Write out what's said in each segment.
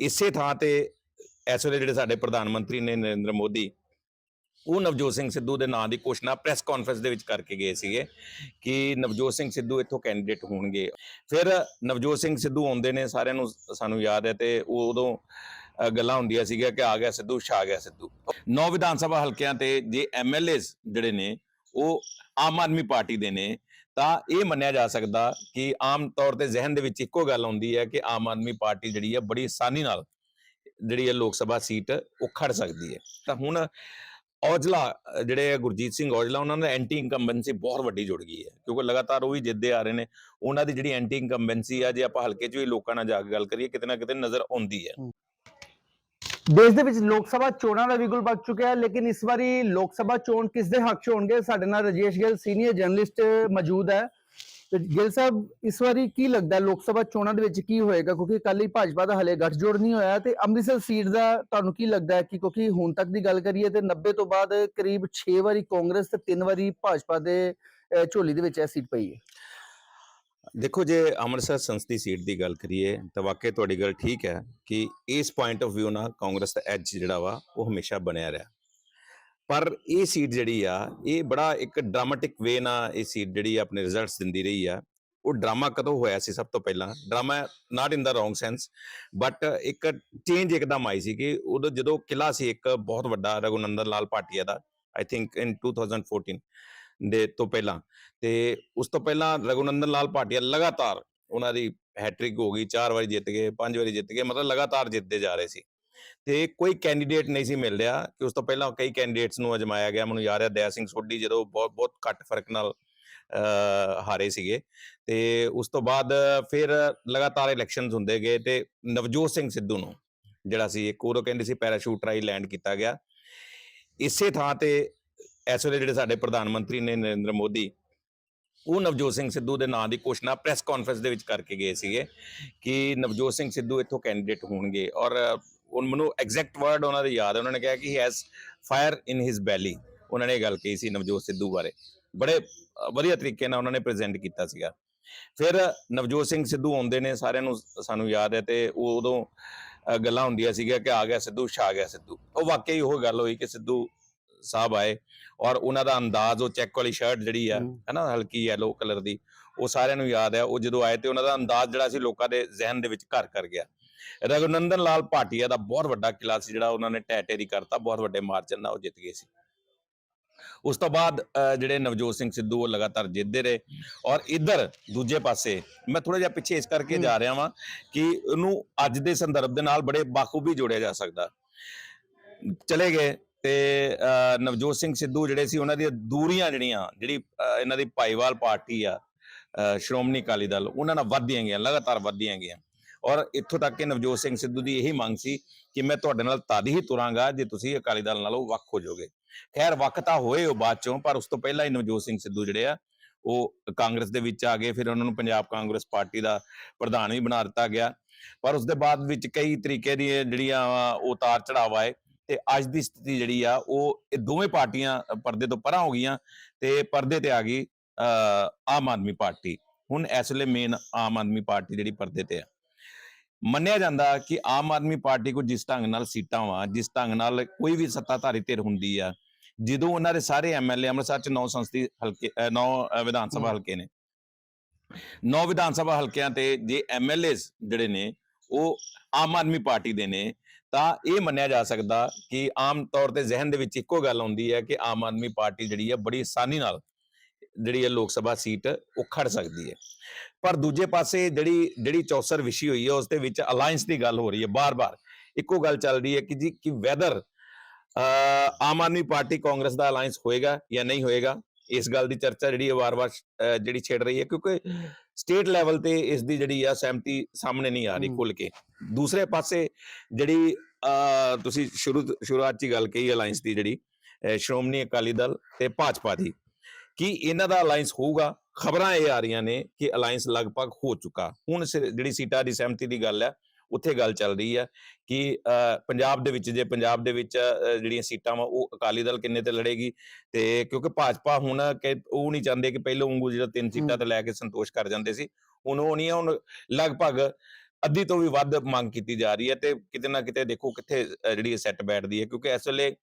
ਇਸੇ ਥਾਂ ਤੇ ਇਸ ਵੇਲੇ ਜਿਹੜੇ ਸਾਡੇ ਪ੍ਰਧਾਨ ਮੰਤਰੀ ਨੇ ਨਰਿੰਦਰ ਮੋਦੀ, ਉਹ ਨਵਜੋਤ ਸਿੰਘ ਸਿੱਧੂ ਦੇ ਨਾਂ ਦੀ ਘੋਸ਼ਣਾ ਪ੍ਰੈਸ ਕਾਨਫਰੰਸ ਦੇ ਵਿੱਚ ਕਰਕੇ ਗਏ ਸੀਗੇ ਕਿ ਨਵਜੋਤ ਸਿੰਘ ਸਿੱਧੂ ਇੱਥੋਂ ਕੈਂਡੀਡੇਟ ਹੋਣਗੇ। ਫਿਰ ਨਵਜੋਤ ਸਿੰਘ ਸਿੱਧੂ ਆਉਂਦੇ ਨੇ, ਸਾਰਿਆਂ ਨੂੰ ਸਾਨੂੰ ਯਾਦ ਹੈ ਤੇ ਉਹ ਉਦੋਂ ਗੱਲਾਂ ਹੁੰਦੀਆਂ ਸੀਗੀਆਂ ਕਿ ਆ ਗਿਆ ਸਿੱਧੂ, ਛਾ ਗਿਆ ਸਿੱਧੂ। ਨੌ ਵਿਧਾਨ ਸਭਾ ਹਲਕਿਆਂ ਤੇ ਜੇ ਐਮਐਲਏਸ ਜਿਹੜੇ ਨੇ, ਉਹ ਆਮ ਆਦਮੀ ਪਾਰਟੀ ਦੇ ਨੇ ਤਾਂ ਇਹ ਮੰਨਿਆ ਜਾ ਸਕਦਾ ਕਿ ਆਮ ਤੌਰ ਤੇ ਜ਼ਿਹਨ ਦੇ ਵਿੱਚ ਇੱਕੋ ਗੱਲ ਆਉਂਦੀ ਹੈ ਕਿ ਆਮ ਆਦਮੀ ਪਾਰਟੀ ਜਿਹੜੀ ਹੈ ਬੜੀ ਆਸਾਨੀ ਨਾਲ ਜਿਹੜੀ ਹੈ ਲੋਕ ਸਭਾ ਸੀਟ ਉਹ ਖੜ ਸਕਦੀ ਹੈ। ਤਾਂ ਹੁਣ ਔਜਲਾ, ਜਿਹੜੇ ਗੁਰਜੀਤ ਸਿੰਘ ਔਜਲਾ, ਉਹਨਾਂ ਦਾ ਐਂਟੀ ਇਨਕੰਬੈਂਸੀ ਬਹੁਤ ਵੱਡੀ ਜੁੜ ਗਈ ਹੈ, ਕਿਉਂਕਿ ਲਗਾਤਾਰ ਉਹ ਵੀ ਜਿੱਦੇ ਆ ਰਹੇ ਨੇ। ਉਹਨਾਂ ਦੀ ਜਿਹੜੀ ਐਂਟੀ ਇਨਕੰਬੈਂਸੀ ਆ, ਜੇ ਆਪਾਂ ਹਲਕੇ 'ਚ ਵੀ ਲੋਕਾਂ ਨਾਲ ਜਾ ਕੇ ਗੱਲ ਕਰੀਏ, ਕਿਤੇ ਨਾ ਕਿਤੇ ਨਜ਼ਰ ਆਉਂਦੀ ਹੈ। ਦੇਸ਼ ਦੇ ਵਿੱਚ ਲੋਕ ਸਭਾ ਚੋਣਾਂ ਦਾ ਵੀ ਗੁਲ ਪੱਕ ਚੁੱਕਿਆ ਹੈ, ਲੇਕਿਨ ਇਸ ਵਾਰੀ ਲੋਕ ਸਭਾ ਚੋਣ ਕਿਸ ਦੇ ਹੱਕ 'ਚ ਹੋਣਗੇ? ਸਾਡੇ ਨਾਲ ਰਜੇਸ਼ ਗਿੱਲ, ਸੀਨੀਅਰ ਜਰਨਲਿਸਟ ਮੌਜੂਦ ਹੈ। ਗਿੱਲ ਸਾਹਿਬ, ਇਸ ਵਾਰੀ ਕੀ ਲੱਗਦਾ ਲੋਕ ਸਭਾ ਚੋਣਾਂ ਦੇ ਵਿੱਚ ਕੀ ਹੋਏਗਾ? ਕਿਉਂਕਿ ਕੱਲ ਹੀ ਭਾਜਪਾ ਦਾ ਹਲੇ ਗੱਠਜੋੜ ਨਹੀਂ ਹੋਇਆ ਤੇ ਅੰਮ੍ਰਿਤਸਰ ਸੀਟ ਦਾ ਤੁਹਾਨੂੰ ਕੀ ਲੱਗਦਾ ਹੈ ਕਿ ਕਿਉਂਕਿ ਹੁਣ ਤੱਕ ਦੀ ਗੱਲ ਕਰੀਏ ਤੇ 90 ਤੋਂ ਬਾਅਦ ਕਰੀਬ 6 ਵਾਰੀ ਕਾਂਗਰਸ ਤੇ 3 ਵਾਰੀ ਭਾਜਪਾ ਦੇ ਝੋਲੀ ਦੇ ਵਿੱਚ ਇਹ ਸੀਟ ਪਈ ਹੈ। ਦੇਖੋ, ਜੇ ਅੰਮ੍ਰਿਤਸਰ ਸੰਸਦੀ ਸੀਟ ਦੀ ਗੱਲ ਕਰੀਏ, ਤਾਂ ਵਾਕਿਆ ਤੁਹਾਡੀ ਗੱਲ ਠੀਕ ਹੈ ਕਿ ਇਸ ਪੁਆਇੰਟ ਆਫ View ਨਾਲ ਕਾਂਗਰਸ ਦਾ ਐਜ ਜਿਹੜਾ ਵਾ, ਉਹ ਹਮੇਸ਼ਾ ਬਣਿਆ ਰਿਹਾ। ਪਰ ਇਹ ਸੀਟ ਜਿਹੜੀ ਆ, ਇਹ ਬੜਾ ਇੱਕ ਡਰਾਮੈਟਿਕ ਵੇ ਨਾਲ ਇਹ ਸੀਟ ਜਿਹੜੀ ਆਪਣੇ ਰਿਜ਼ਲਟਸ ਦਿੰਦੀ ਰਹੀ ਆ। ਉਹ ਡਰਾਮਾ ਕਦੋਂ ਹੋਇਆ ਸੀ ਸਭ ਤੋਂ ਪਹਿਲਾਂ? Drama not in the wrong sense but ਇੱਕ ਚੇਂਜ ਇੱਕਦਮ ਆਈ ਸੀ ਕਿ ਉਦੋਂ ਜਦੋਂ ਕਿਲਾ ਸੀ ਇੱਕ ਬਹੁਤ ਵੱਡਾ, ਰਘੁਨੰਦਨ ਲਾਲ ਭਾਟੀਆ ਦਾ ਆਈ ਥਿੰਕ ਇਨ 2014 ਦੇ ਤੋਂ ਪਹਿਲਾਂ। ਤੇ ਉਸ ਤੋਂ ਪਹਿਲਾਂ ਰਘੁਨੰਦਨ ਲਾਲ ਭਾਟੀਆ ਲਗਾਤਾਰ ਉਹਨਾਂ ਦੀ ਹੈਟ੍ਰਿਕ ਹੋ ਗਈ, ਚਾਰ ਵਾਰੀ ਜਿੱਤ ਗਏ, ਪੰਜ ਵਾਰੀ ਜਿੱਤ ਗਏ, ਮਤਲਬ ਲਗਾਤਾਰ ਜਿੱਤਦੇ ਜਾ ਰਹੇ ਸੀ। ਤੇ ਕੋਈ ਕੈਂਡੀਡੇਟ ਨਹੀਂ ਸੀ ਮਿਲ ਰਿਹਾ ਕਿ ਉਸ ਤੋਂ ਪਹਿਲਾਂ ਕਈ ਕੈਂਡੀਡੇਟਸ ਨੂੰ ਅਜਮਾਇਆ ਗਿਆ। ਮੈਨੂੰ ਯਾਦ ਹੈ ਦਇਆ ਸਿੰਘ ਸੋਢੀ ਜਦੋਂ ਬਹੁਤ ਬਹੁਤ ਘੱਟ ਫ਼ਰਕ ਨਾਲ ਹਾਰੇ ਸੀਗੇ। ਤੇ ਉਸ ਤੋਂ ਬਾਅਦ ਫਿਰ ਲਗਾਤਾਰ ਇਲੈਕਸ਼ਨਸ ਹੁੰਦੇ ਗਏ ਤੇ ਨਵਜੋਤ ਸਿੰਘ ਸਿੱਧੂ ਨੂੰ ਜਿਹੜਾ ਸੀ, ਇੱਕ ਉਦੋਂ ਕਹਿੰਦੇ ਸੀ ਪੈਰਾਸ਼ੂਟ ਰਾਈ ਲੈਂਡ ਕੀਤਾ ਗਿਆ। ਇਸੇ ਥਾਂ ਤੇ ਇਸ ਵੇਲੇ ਜਿਹੜੇ ਸਾਡੇ ਪ੍ਰਧਾਨ ਮੰਤਰੀ ਨੇ ਨਰਿੰਦਰ ਮੋਦੀ, ਉਹ ਨਵਜੋਤ ਸਿੰਘ ਸਿੱਧੂ ਦੇ ਨਾਂ ਦੀ ਘੋਸ਼ਣਾ ਪ੍ਰੈਸ ਕਾਨਫਰੰਸ ਦੇ ਵਿੱਚ ਕਰਕੇ ਗਏ ਸੀਗੇ ਕਿ ਨਵਜੋਤ ਸਿੰਘ ਸਿੱਧੂ ਇੱਥੋਂ ਕੈਂਡੀਡੇਟ ਹੋਣਗੇ ਔਰ ਉਹ ਮੈਨੂੰ ਐਗਜ਼ੈਕਟ ਵਰਡ ਉਹਨਾਂ ਦੇ ਯਾਦ ਹੈ ਉਹਨਾਂ ਨੇ ਕਿਹਾ ਕਿ he has fire in his belly ਉਹਨਾਂ ਨੇ ਇਹ ਗੱਲ ਕਹੀ ਸੀ ਨਵਜੋਤ ਸਿੱਧੂ ਬਾਰੇ। ਬੜੇ ਵਧੀਆ ਤਰੀਕੇ ਨਾਲ ਉਹਨਾਂ ਨੇ ਪ੍ਰੈਜ਼ੈਂਟ ਕੀਤਾ ਸੀਗਾ। ਫਿਰ ਨਵਜੋਤ ਸਿੰਘ ਸਿੱਧੂ ਆਉਂਦੇ ਨੇ, ਸਾਰਿਆਂ ਨੂੰ ਸਾਨੂੰ ਯਾਦ ਹੈ ਤੇ ਉਹ ਉਦੋਂ ਗੱਲਾਂ ਹੁੰਦੀਆਂ ਸੀਗੀਆਂ ਕਿ ਆ ਗਿਆ ਸਿੱਧੂ, ਛਾ ਗਿਆ ਸਿੱਧੂ। ਉਹ ਵਾਕਈ ਉਹ ਗੱਲ ਹੋਈ ਕਿ ਸਿੱਧੂ ਸਾਹਿਬ ਆਏ ਔਰ ਉਹਨਾਂ ਦਾ ਅੰਦਾਜ਼ ਉਹ ਚੈੱਕ ਵਾਲੀ ਸ਼ਰਟ ਜਿਹੜੀ ਆ। ਹੈਨਾ ਹਲਕੀ ਯੈਲੋ ਕਲਰ ਦੀ ਉਹ ਸਾਰਿਆਂ ਨੂੰ ਯਾਦ ਹੈ ਉਹ ਜਦੋਂ ਆਏ ਤੇ ਉਹਨਾਂ ਦਾ ਅੰਦਾਜ਼ ਜਿਹੜਾ ਸੀ ਲੋਕਾਂ ਦੇ ਜ਼ਿਹਨ ਦੇ ਵਿੱਚ ਘਰ ਕਰ ਗਿਆ ਰਘੁਨੰਦਨ ਲਾਲ ਭਾਟੀਆ ਦਾ ਬਹੁਤ ਵੱਡਾ ਕਿਲਾ ਸੀ ਜਿਹੜਾ ਉਹਨਾਂ ਨੇ ਟੈ ਟੇਰੀ ਕਰਤਾ ਬਹੁਤ ਵੱਡੇ ਮਾਰਜਨ ਨਾਲ ਉਹ ਜਿੱਤ ਗਏ ਸੀ ਉਸ ਤੋਂ ਬਾਅਦ ਜਿਹੜੇ ਨਵਜੋਤ ਸਿੰਘ ਸਿੱਧੂ ਉਹ ਲਗਾਤਾਰ ਜਿੱਤਦੇ ਰਹੇ ਔਰ ਇੱਧਰ ਦੂਜੇ ਪਾਸੇ ਮੈਂ ਥੋੜਾ ਜਿਹਾ ਪਿੱਛੇ ਇਸ ਕਰਕੇ। ਜਾ ਰਿਹਾ ਵਾਂ ਕਿ ਉਹਨੂੰ ਅੱਜ ਦੇ ਸੰਦਰਭ ਦੇ ਨਾਲ ਬੜੇ ਬਾਖੂਬੀ ਜੋੜਿਆ ਜਾ ਸਕਦਾ ਚਲੇ ਗਏ ਤੇ ਨਵਜੋਤ ਸਿੰਘ ਸਿੱਧੂ ਜਿਹੜੇ ਸੀ ਉਹਨਾਂ ਦੀਆਂ ਦੂਰੀਆਂ ਜਿਹੜੀਆਂ, ਜਿਹੜੀ ਇਹਨਾਂ ਦੀ ਭਾਈਵਾਲ ਪਾਰਟੀ ਆ ਸ਼੍ਰੋਮਣੀ ਅਕਾਲੀ ਦਲ, ਉਹਨਾਂ ਨਾਲ ਵੱਧਦੀਆਂ ਗਈਆਂ, ਲਗਾਤਾਰ ਵੱਧਦੀਆਂ ਗਈਆਂ। ਔਰ ਇੱਥੋਂ ਤੱਕ ਕਿ ਨਵਜੋਤ ਸਿੰਘ ਸਿੱਧੂ ਦੀ ਇਹੀ ਮੰਗ ਸੀ ਕਿ ਮੈਂ ਤੁਹਾਡੇ ਨਾਲ ਤਦ ਹੀ ਤੁਰਾਂਗਾ ਜੇ ਤੁਸੀਂ ਅਕਾਲੀ ਦਲ ਨਾਲੋਂ ਵੱਖ ਹੋ ਜਾਓਗੇ। ਖੈਰ, ਵੱਖ ਤਾਂ ਹੋਏ ਉਹ ਬਾਅਦ ਚੋਂ, ਪਰ ਉਸ ਤੋਂ ਪਹਿਲਾਂ ਹੀ ਨਵਜੋਤ ਸਿੰਘ ਸਿੱਧੂ ਜਿਹੜੇ ਆ, ਉਹ ਕਾਂਗਰਸ ਦੇ ਵਿੱਚ ਆ ਗਏ, ਫਿਰ ਉਹਨਾਂ ਨੂੰ ਪੰਜਾਬ ਕਾਂਗਰਸ ਪਾਰਟੀ ਦਾ ਪ੍ਰਧਾਨ ਵੀ ਬਣਾ ਦਿੱਤਾ ਗਿਆ। ਪਰ ਉਸ ਦੇ ਬਾਅਦ ਵਿੱਚ ਕਈ ਤਰੀਕੇ ਦੀਆਂ ਜਿਹੜੀਆਂ ਉਤਾਰ ਚੜਾਵ ਆਏ ਤੇ ਅੱਜ ਦੀ ਸਥਿਤੀ ਜਿਹੜੀ ਆ ਉਹ ਇਹ ਦੋਵੇਂ ਪਾਰਟੀਆਂ ਪਰਦੇ ਤੋਂ ਪਰਾਂ ਹੋ ਗਈਆਂ ਤੇ ਪਰਦੇ ਤੇ ਆ ਗਈ ਆਮ ਆਦਮੀ ਪਾਰਟੀ। ਹੁਣ ਇਸ ਵੇਲੇ ਮੇਨ ਆਮ ਆਦਮੀ ਪਾਰਟੀ ਜਿਹੜੀ ਪਰਦੇ ਤੇ ਆ। ਮੰਨਿਆ ਜਾਂਦਾ ਕਿ ਆਮ ਆਦਮੀ ਪਾਰਟੀ ਕੋ ਜਿਸ ਢੰਗ ਨਾਲ ਸੀਟਾਂ ਵਾ ਜਿਸ ਢੰਗ ਨਾਲ ਕੋਈ ਵੀ ਸੱਤਾਧਾਰੀ ਧਿਰ ਹੁੰਦੀ ਆ ਜਦੋਂ ਉਹਨਾਂ ਦੇ ਸਾਰੇ ਐਮਐਲਏ ਅੰਮ੍ਰਿਤਸਰ ਚ ਨੌ ਸੰਸਦੀ ਹਲਕੇ ਨੌ ਵਿਧਾਨ ਸਭਾ। ਹਲਕੇ ਨੇ। ਨੌ ਵਿਧਾਨ ਸਭਾ ਹਲਕਿਆਂ ਤੇ ਜੇ ਐਮਐਲਏਸ ਜਿਹੜੇ ਨੇ ਉਹ ਆਮ ਆਦਮੀ ਪਾਰਟੀ ਦੇ ਨੇ ਤਾਂ ਇਹ ਮੰਨਿਆ ਜਾ ਸਕਦਾ ਕਿ ਆਮ ਤੌਰ ਤੇ ਜ਼ਿਹਨ ਦੇ ਵਿੱਚ ਇੱਕੋ ਗੱਲ ਆਉਂਦੀ ਹੈ ਕਿ ਆਮ ਆਦਮੀ ਪਾਰਟੀ ਜਿਹੜੀ ਹੈ ਬੜੀ ਆਸਾਨੀ ਨਾਲ ਜਿਹੜੀ ਹੈ ਲੋਕ ਸਭਾ ਸੀਟ ਉਹ ਖੜ ਸਕਦੀ ਹੈ। ਪਰ ਦੂਜੇ ਪਾਸੇ ਜਿਹੜੀ ਜਿਹੜੀ ਚੌਸਰ ਵਿਸ਼ੀ ਹੋਈ ਹੈ, ਉਸ ਦੇ ਵਿੱਚ ਅਲਾਈਅੰਸ ਦੀ ਗੱਲ ਹੋ ਰਹੀ ਹੈ ਬਾਰ-ਬਾਰ। ਇੱਕੋ ਗੱਲ ਚੱਲ ਰਹੀ ਹੈ ਕਿ ਜੀ, ਕਿ ਵੈਦਰ ਆਮ ਆਦਮੀ ਪਾਰਟੀ ਕਾਂਗਰਸ ਦਾ ਅਲਾਈਅੰਸ ਹੋਏਗਾ ਜਾਂ ਨਹੀਂ ਹੋਏਗਾ, ਇਸ ਗੱਲ ਦੀ ਚਰਚਾ ਜਿਹੜੀ ਹੈ ਵਾਰ-ਵਾਰ ਜਿਹੜੀ ਛੇੜ ਰਹੀ ਹੈ ਕਿਉਂਕਿ ਸਟੇਟ ਲੈਵਲ ਤੇ ਇਸ ਦੀ ਜਿਹੜੀ ਆ ਸਹਿਮਤੀ ਸਾਹਮਣੇ ਨਹੀਂ ਆ ਰਹੀ। ਖੁੱਲ ਕੇ। ਦੂਸਰੇ ਪਾਸੇ ਜਿਹੜੀ ਤੁਸੀਂ ਸ਼ੁਰੂ ਸ਼ੁਰੂਆਤ 'ਚ ਗੱਲ ਕਹੀ ਅਲਾਈਅੰਸ ਦੀ ਜਿਹੜੀ ਸ਼੍ਰੋਮਣੀ ਅਕਾਲੀ ਦਲ ਤੇ ਭਾਜਪਾ ਦੀ। ਕਿ ਇਹਨਾਂ ਦਾ ਅਲਾਈਅੰਸ ਹੋਊਗਾ? ਖਬਰਾਂ ਇਹ ਆ ਰਹੀਆਂ ਨੇ ਕਿ ਅਲਾਈਅੰਸ ਲਗਭਗ ਹੋ ਚੁੱਕਾ। ਹੁਣ ਜਿਹੜੀ ਸੀਟਾਂ ਦੀ ਸਹਿਮਤੀ ਦੀ ਗੱਲ ਹੈ ਉੱਥੇ ਗੱਲ ਚੱਲ ਰਹੀ ਹੈ ਕਿ ਪੰਜਾਬ ਦੇ ਵਿੱਚ ਜੇ ਪੰਜਾਬ ਦੇ ਵਿੱਚ ਜਿਹੜੀਆਂ ਸੀਟਾਂ ਵਾ ਉਹ ਅਕਾਲੀ ਦਲ ਕਿੰਨੇ ਤੇ ਲੜੇਗੀ? ਤੇ ਕਿਉਂਕਿ ਭਾਜਪਾ ਹੁਣ ਕਿ ਉਹ ਨਹੀਂ ਚਾਹੁੰਦੇ ਕਿ ਪਹਿਲੋਂ ਵਾਂਗੂ ਜਿਹੜਾ ਤਿੰਨ ਸੀਟਾਂ ਤੇ ਲੈ ਕੇ ਸੰਤੋਸ਼ ਕਰ ਜਾਂਦੇ ਸੀ ਹੁਣ ਉਹ ਨਹੀਂ ਆ ਹੁਣ ਲਗਭਗ ਅੱਧੀ ਤੋਂ ਵੀ ਵੱਧ ਮੰਗ ਕੀਤੀ ਜਾ ਰਹੀ ਹੈ ਤੇ ਕਿਤੇ ਨਾ ਕਿਤੇ ਦੇਖੋ ਕਿੱਥੇ ਜਿਹੜੀ ਸੈੱਟ ਬੈਠਦੀ ਹੈ ਕਿਉਂਕਿ ਇਸ ਵੇਲੇ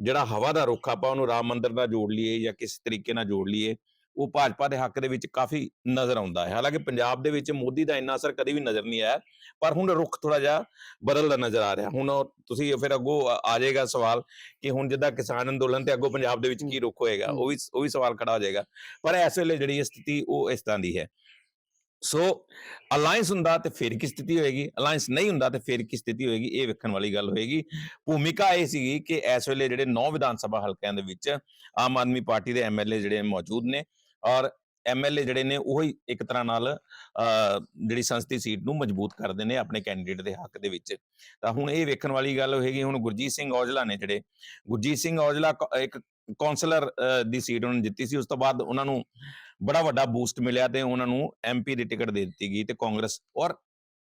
ਜਿਹੜਾ ਹਵਾ ਦਾ ਰੁੱਖ ਆਪਾਂ ਉਹਨੂੰ ਰਾਮ ਮੰਦਿਰ ਨਾਲ ਜੋੜ ਲਈਏ ਜਾਂ ਕਿਸ ਤਰੀਕੇ ਨਾਲ ਜੋੜ ਲਈਏ ਉਹ ਭਾਜਪਾ ਦੇ ਹੱਕ ਦੇ ਵਿੱਚ ਕਾਫੀ ਨਜ਼ਰ ਆਉਂਦਾ ਹੈ। ਹਾਲਾਂਕਿ ਪੰਜਾਬ ਦੇ ਵਿੱਚ ਮੋਦੀ ਦਾ ਇੰਨਾ ਅਸਰ ਕਦੇ ਵੀ ਨਜ਼ਰ ਨਹੀਂ ਆਇਆ ਪਰ ਹੁਣ ਰੁੱਖ ਥੋੜਾ ਜਿਹਾ ਬਦਲਦਾ ਨਜ਼ਰ ਆ ਰਿਹਾ। ਹੁਣ ਤੁਸੀਂ ਫਿਰ ਅੱਗੋਂ ਆ ਜਾਏਗਾ ਸਵਾਲ ਕਿ ਹੁਣ ਜਿੱਦਾਂ ਕਿਸਾਨ ਅੰਦੋਲਨ ਤੇ ਅੱਗੋਂ ਪੰਜਾਬ ਦੇ ਵਿੱਚ ਕੀ ਰੁੱਖ ਹੋਏਗਾ ਉਹ ਵੀ ਉਹ ਵੀ ਸਵਾਲ ਖੜਾ ਹੋ ਜਾਏਗਾ। ਪਰ ਇਸ ਵੇਲੇ ਜਿਹੜੀ ਸਥਿਤੀ ਉਹ ਇਸ ਤਰ੍ਹਾਂ ਦੀ ਹੈ। ਸੋ ਅਲਾਈਅੰਸ ਹੁੰਦਾ ਤੇ ਫਿਰ ਕੀ ਸਥਿਤੀ ਹੋਏਗੀ? ਅਲਾਈਅੰਸ ਨਹੀਂ ਹੁੰਦਾ ਤੇ ਫਿਰ ਕੀ ਸਥਿਤੀ ਹੋਏਗੀ? ਇਹ ਵੇਖਣ ਵਾਲੀ ਗੱਲ ਹੋਏਗੀ। ਭੂਮਿਕਾ ਇਹ ਸੀਗੀ ਕਿ ਇਸ ਵੇਲੇ ਜਿਹੜੇ ਨੌ ਵਿਧਾਨ ਸਭਾ ਹਲਕਿਆਂ ਦੇ ਵਿੱਚ ਆਮ ਆਦਮੀ ਪਾਰਟੀ ਦੇ ਐਮਐਲਏ ਜਿਹੜੇ ਮੌਜੂਦ ਨੇ ਔਰ ਐਮਐਲਏ ਜਿਹੜੇ ਨੇ ਉਹੀ ਇੱਕ ਤਰ੍ਹਾਂ ਨਾਲ ਜਿਹੜੀ ਸੰਸਦੀ ਸੀਟ ਨੂੰ ਮਜ਼ਬੂਤ ਕਰਦੇ ਨੇ ਆਪਣੇ ਕੈਂਡੀਡੇਟ ਦੇ ਹੱਕ ਦੇ ਵਿੱਚ। ਤਾਂ ਹੁਣ ਇਹ ਵੇਖਣ ਵਾਲੀ ਗੱਲ ਹੋਏਗੀ, ਹੁਣ ਗੁਰਜੀਤ ਸਿੰਘ ਔਜਲਾ ਨੇ ਜਿਹੜੇ, ਗੁਰਜੀਤ ਸਿੰਘ ਔਜਲਾ ਇੱਕ ਕੌਂਸਲਰ ਦੀ ਸੀਟ ਉਹਨਾਂ ਨੇ ਜਿੱਤੀ ਸੀ, ਉਸ ਤੋਂ ਬਾਅਦ ਉਹਨਾਂ ਨੂੰ ਬੜਾ ਵੱਡਾ ਬੂਸਟ ਮਿਲਿਆ ਤੇ ਉਹਨਾਂ ਨੂੰ ਐਮਪੀ ਦੀ ਟਿਕਟ ਦੇ ਦਿੱਤੀ ਗਈ ਤੇ ਕਾਂਗਰਸ ਔਰ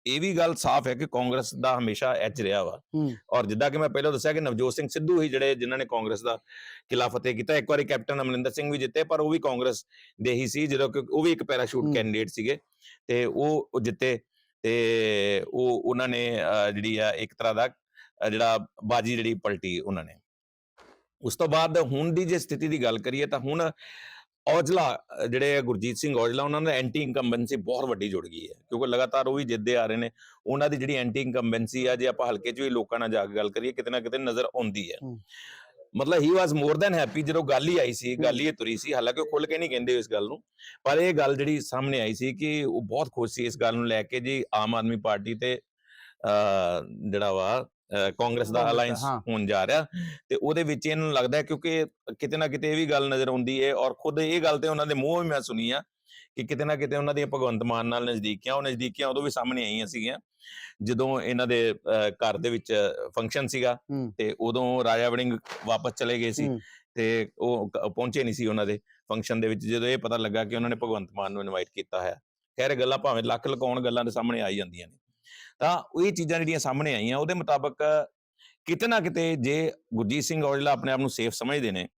ਇਹ ਵੀ ਗੱਲ ਸਾਫ਼ ਹੈ ਕਿ ਕਾਂਗਰਸ ਦਾ ਹਮੇਸ਼ਾ ਐਚ ਰਿਹਾ ਵਾ। ਔਰ ਜਿੱਦਾਂ ਕਿ ਮੈਂ ਪਹਿਲਾਂ ਦੱਸਿਆ ਕਿ ਨਵਜੋਤ ਸਿੰਘ ਸਿੱਧੂ ਹੀ ਜਿਹੜੇ ਜਿਨ੍ਹਾਂ ਨੇ ਕਾਂਗਰਸ ਦਾ ਕਿਲਾ ਫਤਿਹ ਕੀਤਾ ਇੱਕ ਵਾਰੀ ਕੈਪਟਨ ਅਮਰਿੰਦਰ ਸਿੰਘ ਵੀ ਜਿੱਤੇ ਪਰ ਉਹ ਵੀ ਕਾਂਗਰਸ ਦੇ ਹੀ ਸੀ ਜਦੋਂ ਕਿ ਉਹ ਵੀ ਇੱਕ ਪੈਰਾਸ਼ੂਟ। ਕੈਂਡੀਡੇਟ ਸੀਗੇ ਤੇ ਉਹ ਜਿੱਤੇ ਤੇ ਉਹ ਉਹਨਾਂ ਨੇ ਜਿਹੜੀ ਆ ਇੱਕ ਤਰ੍ਹਾਂ ਦਾ ਜਿਹੜਾ ਬਾਜੀ ਜਿਹੜੀ ਪਲਟੀ ਉਹਨਾਂ ਨੇ ਉਸ ਤੋਂ ਬਾਅਦ ਹੁਣ ਦੀ ਜੇ ਸਥਿਤੀ ਦੀ ਗੱਲ ਕਰੀਏ ਤਾਂ ਹੁਣ ਔਜਲਾ ਜਿਹੜੇ ਗੁਰਜੀਤ ਸਿੰਘ ਔਜਲਾ ਉਹਨਾਂ ਦਾ ਐਂਟੀ ਇਨਕੰਬੈਂਸੀ ਬਹੁਤ ਵੱਡੀ ਜੁੜ ਗਈ ਹੈ ਕਿਉਂਕਿ ਲਗਾਤਾਰ ਉਹ ਵੀ ਜਿੱਦੇ ਆ ਰਹੇ ਨੇ ਉਹਨਾਂ ਦੀ ਜਿਹੜੀ ਐਂਟੀ ਇਨਕੰਬੈਂਸੀ ਆ ਜੇ ਆਪਾਂ ਹਲਕੇ 'ਚ ਵੀ ਲੋਕਾਂ ਨਾਲ ਜਾ ਕੇ ਗੱਲ ਕਰੀਏ ਕਿਤੇ ਨਾ ਕਿਤੇ ਨਜ਼ਰ ਆਉਂਦੀ ਹੈ। ਮਤਲਬ ਹੀ ਵਾਸ ਮੋਰ ਦੈਨ ਹੈਪੀ ਜਦੋਂ ਗੱਲ ਹੀ ਆਈ ਸੀ ਗੱਲ ਹੀ ਤੁਰੀ ਸੀ ਹਾਲਾਂਕਿ ਉਹ ਖੁੱਲ ਕੇ ਨਹੀਂ ਕਹਿੰਦੇ ਇਸ ਗੱਲ ਨੂੰ ਪਰ ਇਹ ਗੱਲ ਜਿਹੜੀ ਸਾਹਮਣੇ ਆਈ ਸੀ ਕਿ ਉਹ ਬਹੁਤ ਖੁਸ਼ ਸੀ ਇਸ ਗੱਲ ਨੂੰ ਲੈ ਕੇ ਜੀ ਆਮ ਆਦਮੀ ਪਾਰਟੀ ਤੇ ਜਿਹੜਾ ਵਾ ਕਾਂਗਰਸ ਦਾ ਅਲਾਈਅੰਸ। ਹੋਣ ਜਾ ਰਿਹਾ ਤੇ ਉਹਦੇ ਵਿੱਚ ਇਹਨਾਂ ਨੂੰ ਲੱਗਦਾ ਹੈ ਕਿਉਂਕਿ ਕਿਤੇ ਨਾ ਕਿਤੇ ਇਹ ਵੀ ਗੱਲ ਨਜ਼ਰ ਆਉਂਦੀ ਹੈ ਔਰ ਖੁਦ ਇਹ ਗੱਲ ਤੇ ਉਹਨਾਂ ਦੇ ਮੂੰਹੋਂ ਵੀ ਮੈਂ ਸੁਣੀ ਆ ਕਿ ਕਿਤੇ ਨਾ ਕਿਤੇ ਉਹਨਾਂ ਦੀਆਂ ਭਗਵੰਤ ਮਾਨ ਨਾਲ ਨਜ਼ਦੀਕੀਆਂ ਉਹ ਨਜ਼ਦੀਕੀਆਂ ਉਦੋਂ ਵੀ ਸਾਹਮਣੇ ਆਈਆਂ ਸੀਗੀਆਂ ਜਦੋਂ ਇਹਨਾਂ ਦੇ ਘਰ ਦੇ ਵਿੱਚ ਫੰਕਸ਼ਨ ਸੀਗਾ। ਤੇ ਉਦੋਂ ਰਾਜਾ ਵੜਿੰਗ ਵਾਪਸ ਚਲੇ ਗਏ ਸੀ। ਤੇ ਉਹ ਪਹੁੰਚੇ ਨਹੀਂ ਸੀ ਉਹਨਾਂ ਦੇ ਫੰਕਸ਼ਨ ਦੇ ਵਿੱਚ ਜਦੋਂ ਇਹ ਪਤਾ ਲੱਗਾ ਕਿ ਉਹਨਾਂ ਨੇ ਭਗਵੰਤ ਮਾਨ ਨੂੰ ਇਨਵਾਈਟ ਕੀਤਾ ਹੈ ਖੈਰ ਗੱਲਾਂ ਭਾਵੇਂ ਲੱਖ ਲਕਾਉਣ ਗੱਲਾਂ ਦੇ ਸਾਹਮਣੇ ਆਈ ਜਾਂਦੀਆਂ ਨੇ ਤਾਂ ਉਹ ਇਹ ਚੀਜ਼ਾਂ ਜਿਹੜੀਆਂ ਸਾਹਮਣੇ ਆਈਆਂ, ਉਹਦੇ ਮੁਤਾਬਕ ਕਿਤੇ ਨਾ ਕਿਤੇ ਜੇ ਗੁਰਜੀਤ ਸਿੰਘ ਔਜਲਾ ਆਪਣੇ ਆਪ ਨੂੰ ਸੇਫ ਸਮਝਦੇ ਨੇ,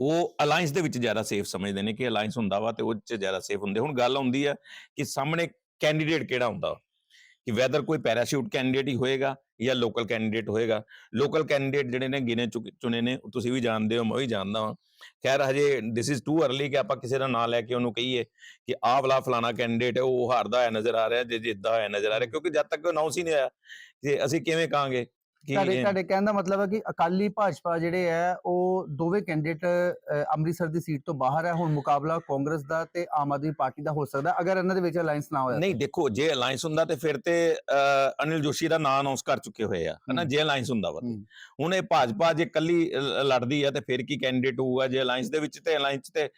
ਉਹ ਅਲਾਈਅੰਸ ਦੇ ਵਿੱਚ ਜ਼ਿਆਦਾ ਸੇਫ ਸਮਝਦੇ ਨੇ ਕਿ ਅਲਾਈਅੰਸ ਹੁੰਦਾ ਵਾ ਤੇ ਉਹ 'ਚ ਜ਼ਿਆਦਾ ਸੇਫ ਹੁੰਦੇ। ਹੁਣ ਗੱਲ ਆਉਂਦੀ ਆ ਕਿ ਸਾਹਮਣੇ ਕੈਂਡੀਡੇਟ ਕਿਹੜਾ ਹੁੰਦਾ? ਕਿ ਵੈਦਰ ਕੋਈ ਪੈਰਾਸ਼ੂਟ ਕੈਂਡੀਡੇਟ ਹੀ ਹੋਏਗਾ ਜਾਂ ਲੋਕਲ ਕੈਂਡੀਡੇਟ ਹੋਏਗਾ। ਲੋਕਲ ਕੈਂਡੀਡੇਟ ਜਿਹੜੇ ਨੇ ਗਿਣੇ ਚੁੱਕ- ਚੁਣੇ ਨੇ, ਤੁਸੀਂ ਵੀ ਜਾਣਦੇ ਹੋ, ਮੈਂ ਵੀ ਜਾਣਦਾ ਹਾਂ ਖੈਰ, ਹਜੇ ਦਿਸ ਇਜ਼ ਟੂ अर्ਲੀ ਕਿ ਆਪਾਂ ਕਿਸੇ ਦਾ ਨਾਮ ਲੈ ਕੇ ਉਹਨੂੰ ਕਹੀਏ ਕਿ ਆਹ ਵਾਲਾ ਫਲਾਣਾ ਕੈਂਡੀਡੇਟ ਹੈ, ਉਹ ਹਾਰਦਾ ਹੋਇਆ ਨਜ਼ਰ ਆ ਰਿਹਾ, ਜੇ ਜਿੱਦਾਂ ਹੋਇਆ ਨਜ਼ਰ ਆ ਰਿਹਾ, ਕਿਉਂਕਿ ਜਦ ਤੱਕ ਅਨਾਉਂਸ ਹੀ ਨਹੀਂ ਆਇਆ ਜੇ ਅਸੀਂ ਕਿਵੇਂ ਕਹਾਂਗੇ? ਤੁਹਾਡੇ ਤੁਹਾਡੇ ਕਹਿਣ ਦਾ ਮਤਲਬ ਹੈ ਕਿ ਅਕਾਲੀ ਭਾਜਪਾ ਜਿਹੜੇ ਹੈ ਉਹ ਦੋਵੇਂ ਕੈਂਡੀਡੇਟ ਅੰਮ੍ਰਿਤਸਰ ਦੀ ਸੀਟ ਤੋਂ ਬਾਹਰ ਹੈ। ਹੁਣ ਮੁਕਾਬਲਾ ਕਾਂਗਰਸ ਦਾ ਤੇ ਆਮ ਆਦਮੀ ਪਾਰਟੀ ਦਾ ਹੋ ਸਕਦਾ ਅਗਰ ਇਹਨਾਂ ਦੇ ਵਿੱਚ ਅਲਾਈਅੰਸ ਨਾ ਹੋਇਆ ਨਹੀਂ ਦੇਖੋ ਜੇ ਅਲਾਈਅੰਸ ਹੁੰਦਾ ਤੇ ਫਿਰ ਤੇ ਅਨਿਲ ਜੋਸ਼ੀ ਦਾ ਨਾਮ ਅਨਾਉਂਸ ਕਰ ਚੁੱਕੇ ਹੋਏ ਆ ਹਨਾ। ਜੇ ਅਲਾਈਅੰਸ ਹੁੰਦਾ ਵਾ। ਹੁਣ ਇਹ ਭਾਜਪਾ ਜੇ ਕੱਲੀ ਲੜਦੀ ਆ ਤੇ ਫਿਰ ਕੀ ਕੈਂਡੀਡੇਟ ਹੋਊਗਾ? ਜੇ ਅਲਾਈਅੰਸ ਦੇ ਵਿੱਚ ਤੇ ਅਲਾਈਅੰਸ ਤੇ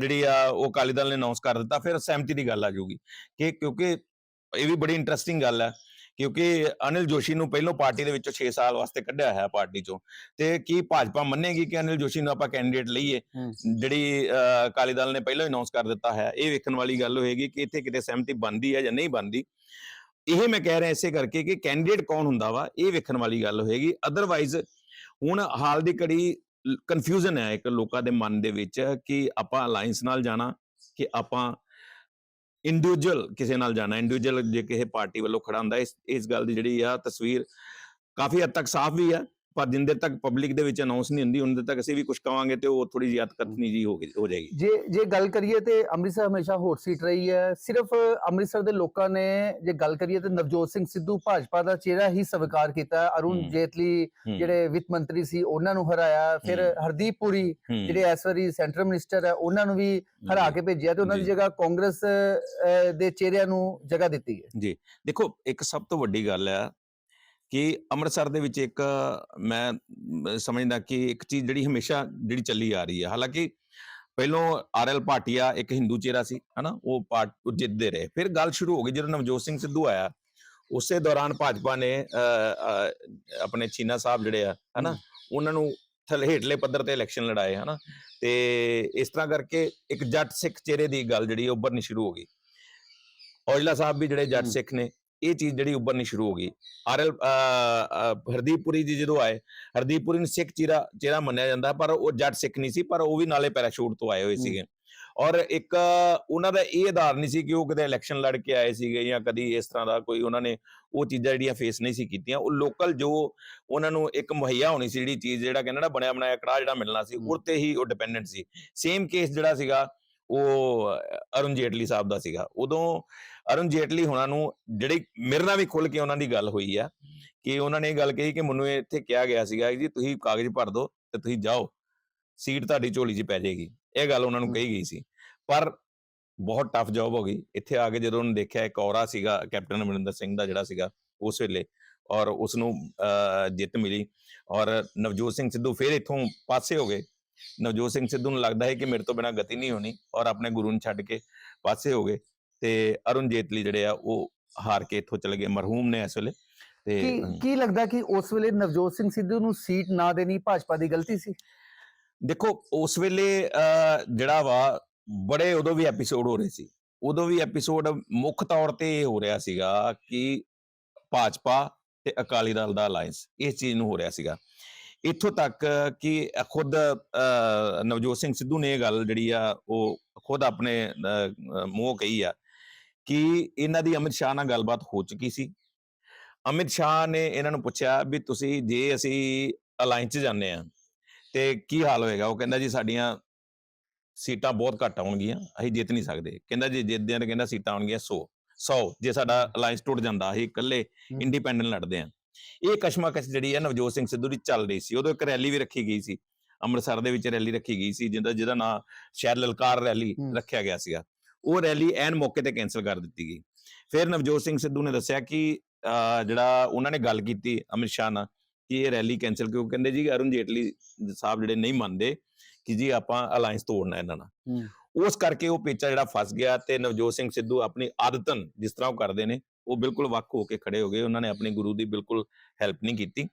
ਜਿਹੜੀ ਆ ਉਹ ਅਕਾਲੀ ਦਲ ਨੇ ਅਨਾਉਂਸ ਕਰ ਦਿੱਤਾ ਫਿਰ ਸਹਿਮਤੀ ਦੀ ਗੱਲ ਆ ਜਾਊਗੀ। ਕਿ ਕਿਉਂਕਿ ਇਹ ਵੀ ਬੜੀ ਇੰਟਰਸਟਿੰਗ ਗੱਲ ਹੈ ਕਿਉਂਕਿ ਅਨਿਲ ਜੋਸ਼ੀ ਨੂੰ ਪਹਿਲੋਂ ਪਾਰਟੀ ਦੇ ਵਿੱਚੋਂ 6 ਸਾਲ ਵਾਸਤੇ ਕੱਢਿਆ ਹੈ ਪਾਰਟੀ ਚੋਂ। ਤੇ ਕੀ ਭਾਜਪਾ ਮੰਨੇਗੀ ਕਿ ਅਨਿਲ ਜੋਸ਼ੀ ਨੂੰ ਆਪਾਂ ਕੈਂਡੀਡੇਟ ਲਈਏ। ਜਿਹੜੀ ਅਕਾਲੀ ਦਲ ਨੇ ਪਹਿਲਾਂ ਅਨਾਉਂਸ ਕਰ ਦਿੱਤਾ ਹੈ ਇਹ ਵੇਖਣ ਵਾਲੀ ਗੱਲ ਹੋਏਗੀ ਕਿ ਇੱਥੇ ਕਿਤੇ ਸਹਿਮਤੀ ਬਣਦੀ ਹੈ ਜਾਂ ਨਹੀਂ ਬਣਦੀ। ਇਹ ਮੈਂ ਕਹਿ ਰਿਹਾ ਇਸੇ ਕਰਕੇ ਕਿ ਕੈਂਡੀਡੇਟ ਕੌਣ ਹੁੰਦਾ ਵਾ ਇਹ ਵੇਖਣ ਵਾਲੀ ਗੱਲ ਹੋਏਗੀ। ਅਦਰਵਾਈਜ਼ ਹੁਣ ਹਾਲ ਦੀ ਘੜੀ ਕਨਫਿਊਜ਼ਨ ਹੈ ਇੱਕ ਲੋਕਾਂ ਦੇ ਮਨ ਦੇ ਵਿੱਚ ਕਿ ਆਪਾਂ ਅਲਾਈਅੰਸ ਨਾਲ ਜਾਣਾ ਕਿ ਆਪਾਂ ਇੰਡੀਵਿਜੂਅਲ ਕਿਸੇ ਨਾਲ ਜਾਣਾ ਇੰਡੀਵਿਜੂਅਲ ਜੇ ਕਿਸੇ ਪਾਰਟੀ ਵੱਲੋਂ ਖੜਾ ਹੁੰਦਾ, ਇਸ ਇਸ ਗੱਲ ਦੀ ਜਿਹੜੀ ਆ ਤਸਵੀਰ ਕਾਫੀ ਹੱਦ ਤੱਕ ਸਾਫ਼ ਵੀ ਆ। ਪਰ ਜਿੰਨ ਦੇਰ ਤੱਕ ਪਬਲਿਕ ਦੇ ਵਿੱਚ ਅਨਾਉਂਸ ਨਹੀਂ ਹੁੰਦੀ ਉਹਨਾਂ ਤੱਕ ਅਸੀਂ ਵੀ ਕੁਝ ਕਵਾਂਗੇ ਤੇ ਉਹ ਥੋੜੀ ਜਿਹੀ ਅਤਕਥਨੀ ਜੀ ਹੋ ਜਾਏਗੀ ਜੇ ਜੇ ਗੱਲ ਕਰੀਏ ਤੇ ਅੰਮ੍ਰਿਤਸਰ ਹਮੇਸ਼ਾ ਹੌਟ ਸੀਟ ਰਹੀ ਹੈ ਸਿਰਫ ਅੰਮ੍ਰਿਤਸਰ ਦੇ ਲੋਕਾਂ ਨੇ ਜੇ ਗੱਲ ਕਰੀਏ ਤੇ ਨਵਜੋਤ ਸਿੰਘ ਸਿੱਧੂ ਭਾਜਪਾ ਦਾ ਚਿਹਰਾ ਹੀ ਸਵੀਕਾਰ ਕੀਤਾ। ਅਰੁਣ। ਜੇਤਲੀ ਜਿਹੜੇ ਵਿੱਤ ਮੰਤਰੀ ਸੀ ਉਹਨਾਂ ਨੂੰ ਹਰਾਇਆ ਫਿਰ। ਹਰਦੀਪ ਪੁਰੀ ਜਿਹੜੇ ਇਸ ਵਾਰੀ ਸੈਂਟਰਲ ਮਿਨਿਸਟਰ ਹੈ ਉਹਨਾਂ ਨੂੰ ਵੀ ਹਰਾ ਜੀ। ਕੇ ਭੇਜਿਆ ਤੇ ਉਹਨਾਂ ਦੀ ਜੀ। ਜਗ੍ਹਾ ਕਾਂਗਰਸ ਦੇ ਚਿਹਰਿਆਂ ਨੂੰ ਜਗ੍ਹਾ ਦਿੱਤੀ ਹੈ ਦੇਖੋ ਇੱਕ ਸਭ ਤੋਂ ਵੱਡੀ ਗੱਲ ਹੈ ਕਿ ਅੰਮ੍ਰਿਤਸਰ ਦੇ ਵਿੱਚ ਇੱਕ ਮੈਂ ਸਮਝਦਾ ਕਿ ਇੱਕ ਚੀਜ਼ ਜਿਹੜੀ ਹਮੇਸ਼ਾ ਜਿਹੜੀ ਚੱਲੀ ਆ ਰਹੀ ਹੈ। ਹਾਲਾਂਕਿ ਪਹਿਲੋਂ ਆਰਐਲ ਭਾਟੀਆ ਇੱਕ ਹਿੰਦੂ ਚਿਹਰਾ ਸੀ ਹਨਾ ਉਹ ਪਾਰਟ ਉਹ ਜਿੱਤਦੇ ਰਹੇ। ਫਿਰ ਗੱਲ ਸ਼ੁਰੂ ਹੋ ਗਈ ਜਦੋਂ ਨਵਜੋਤ ਸਿੰਘ ਸਿੱਧੂ ਆਇਆ। ਉਸੇ ਦੌਰਾਨ ਭਾਜਪਾ ਨੇ ਆਪਣੇ ਚੀਨਾ ਸਾਹਿਬ ਜਿਹੜੇ ਆ ਹਨਾ। ਉਹਨਾਂ ਨੂੰ ਥੱਲੇ ਹੇਠਲੇ ਪੱਧਰ ਤੇ ਇਲੈਕਸ਼ਨ ਲੜਾਏ ਹਨਾ। ਤੇ ਇਸ ਤਰ੍ਹਾਂ ਕਰਕੇ ਇੱਕ ਜੱਟ ਸਿੱਖ ਚਿਹਰੇ ਦੀ ਗੱਲ ਜਿਹੜੀ ਉੱਭਰਨੀ ਸ਼ੁਰੂ ਹੋ ਗਈ। ਔਜਲਾ ਸਾਹਿਬ ਵੀ ਜਿਹੜੇ ਜੱਟ। ਸਿੱਖ ਨੇ ਇਹ ਚੀਜ਼ ਜਿਹੜੀ ਉੱਭਰਨੀ ਸ਼ੁਰੂ ਹੋ ਗਈ। ਆਰਐਲ ਹਰਦੀਪ ਪੁਰੀ ਜੀ ਜਦੋਂ ਆਏ ਹਰਦੀਪ ਪੁਰੀ ਨੂੰ ਸਿੱਖ ਚਿਹਰਾ ਚਿਹਰਾ ਮੰਨਿਆ ਜਾਂਦਾ ਪਰ ਉਹ ਜੱਟ ਸਿੱਖ ਨਹੀਂ ਸੀ ਪਰ ਉਹ ਵੀ ਨਾਲੇ ਪੈਰਾਸ਼ੂਟ ਤੋਂ ਆਏ ਹੋਏ। ਸੀਗੇ। ਔਰ ਇੱਕ ਉਹਨਾਂ ਦਾ ਇਹ ਆਧਾਰ ਨਹੀਂ ਸੀ ਕਿ ਉਹ ਕਦੇ ਇਲੈਕਸ਼ਨ ਲੜ ਕੇ ਆਏ ਸੀਗੇ ਜਾਂ ਕਦੀ ਇਸ ਤਰ੍ਹਾਂ ਦਾ ਕੋਈ ਉਹਨਾਂ ਨੇ ਉਹ ਚੀਜ਼ਾਂ ਜਿਹੜੀਆਂ ਫੇਸ ਨਹੀਂ ਸੀ ਕੀਤੀਆਂ। ਉਹ ਲੋਕਲ ਜੋ ਉਹਨਾਂ ਨੂੰ ਇੱਕ ਮੁਹੱਈਆ ਹੋਣੀ ਸੀ ਜਿਹੜੀ ਚੀਜ਼ ਜਿਹੜਾ ਕਹਿੰਦਾ ਨਾ ਬਣਿਆ ਬਣਾਇਆ ਕੜਾ ਜਿਹੜਾ ਮਿਲਣਾ ਸੀ ਤੇ ਹੀ ਉਹ ਡਿਪੈਂਡੈਂਟ ਸੀ। ਸੇਮ ਕੇਸ ਜਿਹੜਾ ਸੀਗਾ ਉਹ ਅਰੁਣ ਜੇਟਲੀ ਸਾਹਿਬ ਦਾ ਸੀਗਾ। ਉਦੋਂ ਅਰੁਣ ਜੇਟਲੀ ਹੋਣਾ ਨੂੰ ਜਿਹੜੀ ਮੇਰੇ ਨਾਲ ਵੀ ਖੁੱਲ ਕੇ ਉਹਨਾਂ ਦੀ ਗੱਲ ਹੋਈ ਆ, ਕਿ ਉਹਨਾਂ ਨੇ ਇਹ ਗੱਲ ਕਹੀ ਕਿ ਮੈਨੂੰ ਇਹ ਇੱਥੇ ਕਿਹਾ ਗਿਆ ਸੀਗਾ ਜੀ ਤੁਸੀਂ ਕਾਗਜ਼ ਭਰ ਦਿਓ ਤੇ ਤੁਸੀਂ ਜਾਓ, ਸੀਟ ਤੁਹਾਡੀ ਝੋਲੀ 'ਚ ਪੈ ਜਾਏਗੀ। ਇਹ ਗੱਲ ਉਹਨਾਂ ਨੂੰ ਕਹੀ ਗਈ ਸੀ। ਪਰ ਬਹੁਤ ਟਫ ਜੌਬ ਹੋ ਗਈ। ਇੱਥੇ ਆ ਕੇ ਜਦੋਂ ਉਹਨੇ ਦੇਖਿਆ ਇੱਕ ਔਰਾ ਸੀਗਾ, ਕੈਪਟਨ ਅਮਰਿੰਦਰ ਸਿੰਘ ਦਾ ਜਿਹੜਾ ਸੀਗਾ, ਉਸ ਵੇਲੇ ਔਰ ਉਸ ਨੂੰ ਜਿੱਤ ਮਿਲੀ ਔਰ ਨਵਜੋਤ ਸਿੰਘ ਸਿੱਧੂ ਫਿਰ ਇੱਥੋਂ ਪਾਸੇ ਹੋ ਗਏ। ਨਵਜੋਤ ਸਿੰਘ ਸਿੱਧੂ ਨੂੰ ਲੱਗਦਾ ਹੈ ਕਿ ਮੇਰੇ ਤੋਂ ਬਿਨਾ ਗਤੀ ਨਹੀਂ ਹੋਣੀ ਔਰ ਆਪਣੇ ਗੁਰੂ ਨੂੰ ਛੱਡ ਕੇ ਪਾਸੇ ਹੋ ਗਏ ਤੇ ਅਰੁਣ ਜੇਤਲੀ ਜਿਹੜੇ ਆ ਉਹ ਹਾਰ ਕੇ ਇੱਥੋਂ ਚਲੇ ਗਏ ਮਰਹੂਮ ਨੇ ਇਸ ਵੇਲੇ ਤੇ ਕੀ ਕੀ ਲੱਗਦਾ ਕਿ ਉਸ ਵੇਲੇ ਨਵਜੋਤ ਸਿੰਘ ਸਿੱਧੂ ਨੂੰ ਸੀਟ ਨਾ ਦੇਣੀ ਭਾਜਪਾ ਦੀ ਗਲਤੀ ਸੀ? ਦੇਖੋ ਉਸ ਵੇਲੇ ਜਿਹੜਾ ਵਾ ਬੜੇ ਉਦੋਂ ਵੀ ਐਪੀਸੋਡ ਹੋ ਰਹੇ ਸੀ। ਉਦੋਂ ਵੀ ਐਪੀਸੋਡ ਮੁੱਖ ਤੌਰ ਤੇ ਇਹ ਹੋ ਰਿਹਾ ਸੀਗਾ ਕਿ ਭਾਜਪਾ ਤੇ ਅਕਾਲੀ ਦਲ ਦਾ ਅਲਾਈਅੰਸ ਇਸ ਚੀਜ਼ ਨੂੰ ਹੋ ਰਿਹਾ ਸੀਗਾ। ਇੱਥੋਂ ਤੱਕ ਕਿ ਖੁਦ ਨਵਜੋਤ ਸਿੰਘ ਸਿੱਧੂ ਨੇ ਇਹ ਗੱਲ ਜਿਹੜੀ ਆ ਉਹ ਖੁਦ ਆਪਣੇ ਮੂੰਹੋਂ ਕਹੀ ਆ ਕਿ ਇਹਨਾਂ ਦੀ ਅਮਿਤ ਸ਼ਾਹ ਨਾਲ ਗੱਲਬਾਤ ਹੋ ਚੁੱਕੀ ਸੀ। ਅਮਿਤ ਸ਼ਾਹ ਨੇ ਇਹਨਾਂ ਨੂੰ ਪੁੱਛਿਆ ਵੀ ਤੁਸੀਂ ਜੇ ਅਸੀਂ ਅਲਾਈਅੰਸ 'ਚ ਜਾਂਦੇ ਆ ਤੇ ਕੀ ਹਾਲ ਹੋਏਗਾ? ਉਹ ਕਹਿੰਦਾ ਜੀ ਸਾਡੀਆਂ ਸੀਟਾਂ ਬਹੁਤ ਘੱਟ ਆਉਣਗੀਆਂ ਅਸੀਂ ਜਿੱਤ ਨਹੀਂ ਸਕਦੇ। ਕਹਿੰਦਾ ਜੇ ਜਿੱਤਦੇ ਆ ਤਾਂ ਕਹਿੰਦਾ ਸੀਟਾਂ ਆਉਣਗੀਆਂ 100 100 ਜੇ ਸਾਡਾ ਅਲਾਈਅੰਸ ਟੁੱਟ ਜਾਂਦਾ ਅਸੀਂ ਇਕੱਲੇ। ਇੰਡੀਪੈਂਡੈਂਟ ਲੜਦੇ ਆ ਇਹ ਕਸ਼ਮਕਸ਼ ਜਿਹੜੀ ਹੈ ਨਵਜੋਤ ਸਿੰਘ ਸਿੱਧੂ ਦੀ ਚੱਲ ਰਹੀ ਸੀ। ਉਦੋਂ ਇੱਕ ਰੈਲੀ ਵੀ ਰੱਖੀ ਗਈ ਸੀ। ਅੰਮ੍ਰਿਤਸਰ ਦੇ ਵਿੱਚ ਰੈਲੀ ਰੱਖੀ ਗਈ ਸੀ ਜਿਹਦਾ ਜਿਹਦਾ ਨਾਂ ਸ਼ਹਿਰ ਲਲਕਾਰ ਰੈਲੀ। ਰੱਖਿਆ ਗਿਆ ਸੀਗਾ। ਉਹ ਰੈਲੀ ਐਨ ਮੌਕੇ ਤੇ ਕੈਨਸਲ ਕਰ ਦਿੱਤੀ ਗਈ। ਫਿਰ ਨਵਜੋਤ ਸਿੰਘ ਸਿੱਧੂ ਨੇ ਦੱਸਿਆ ਕਿ ਜਿਹੜਾ ਉਹਨਾਂ ਨੇ ਗੱਲ ਕੀਤੀ ਅਮਿਤ ਸ਼ਾਹ ਨਾਲ ਕਿ ਇਹ ਰੈਲੀ ਕੈਨਸਲ ਕਿਉਂ ਕਹਿੰਦੇ ਜੀ ਅਰੁਣ ਜੇਟਲੀ ਸਾਹਿਬ ਜਿਹੜੇ ਨਹੀਂ ਮੰਨਦੇ ਕਿ ਜੀ ਆਪਾਂ ਅਲਾਈਅੰਸ ਤੋੜਨਾ ਇਹਨਾਂ ਨਾਲ। ਉਸ ਕਰਕੇ ਉਹ ਪੇਚਾ ਜਿਹੜਾ ਫਸ ਗਿਆ ਤੇ ਨਵਜੋਤ ਸਿੰਘ ਸਿੱਧੂ ਆਪਣੀ ਆਦਤਨ ਜਿਸ ਤਰ੍ਹਾਂ ਉਹ ਕਰਦੇ ਨੇ ਉਹ ਬਿਲਕੁਲ ਵੱਖ ਹੋ ਕੇ ਖੜੇ ਹੋ ਗਏ ਉਹਨਾਂ ਨੇ ਆਪਣੀ ਗੁਰੂ ਦੀ ਬਿਲਕੁਲ ਹੈਲਪ ਨਹੀਂ ਕੀਤੀ।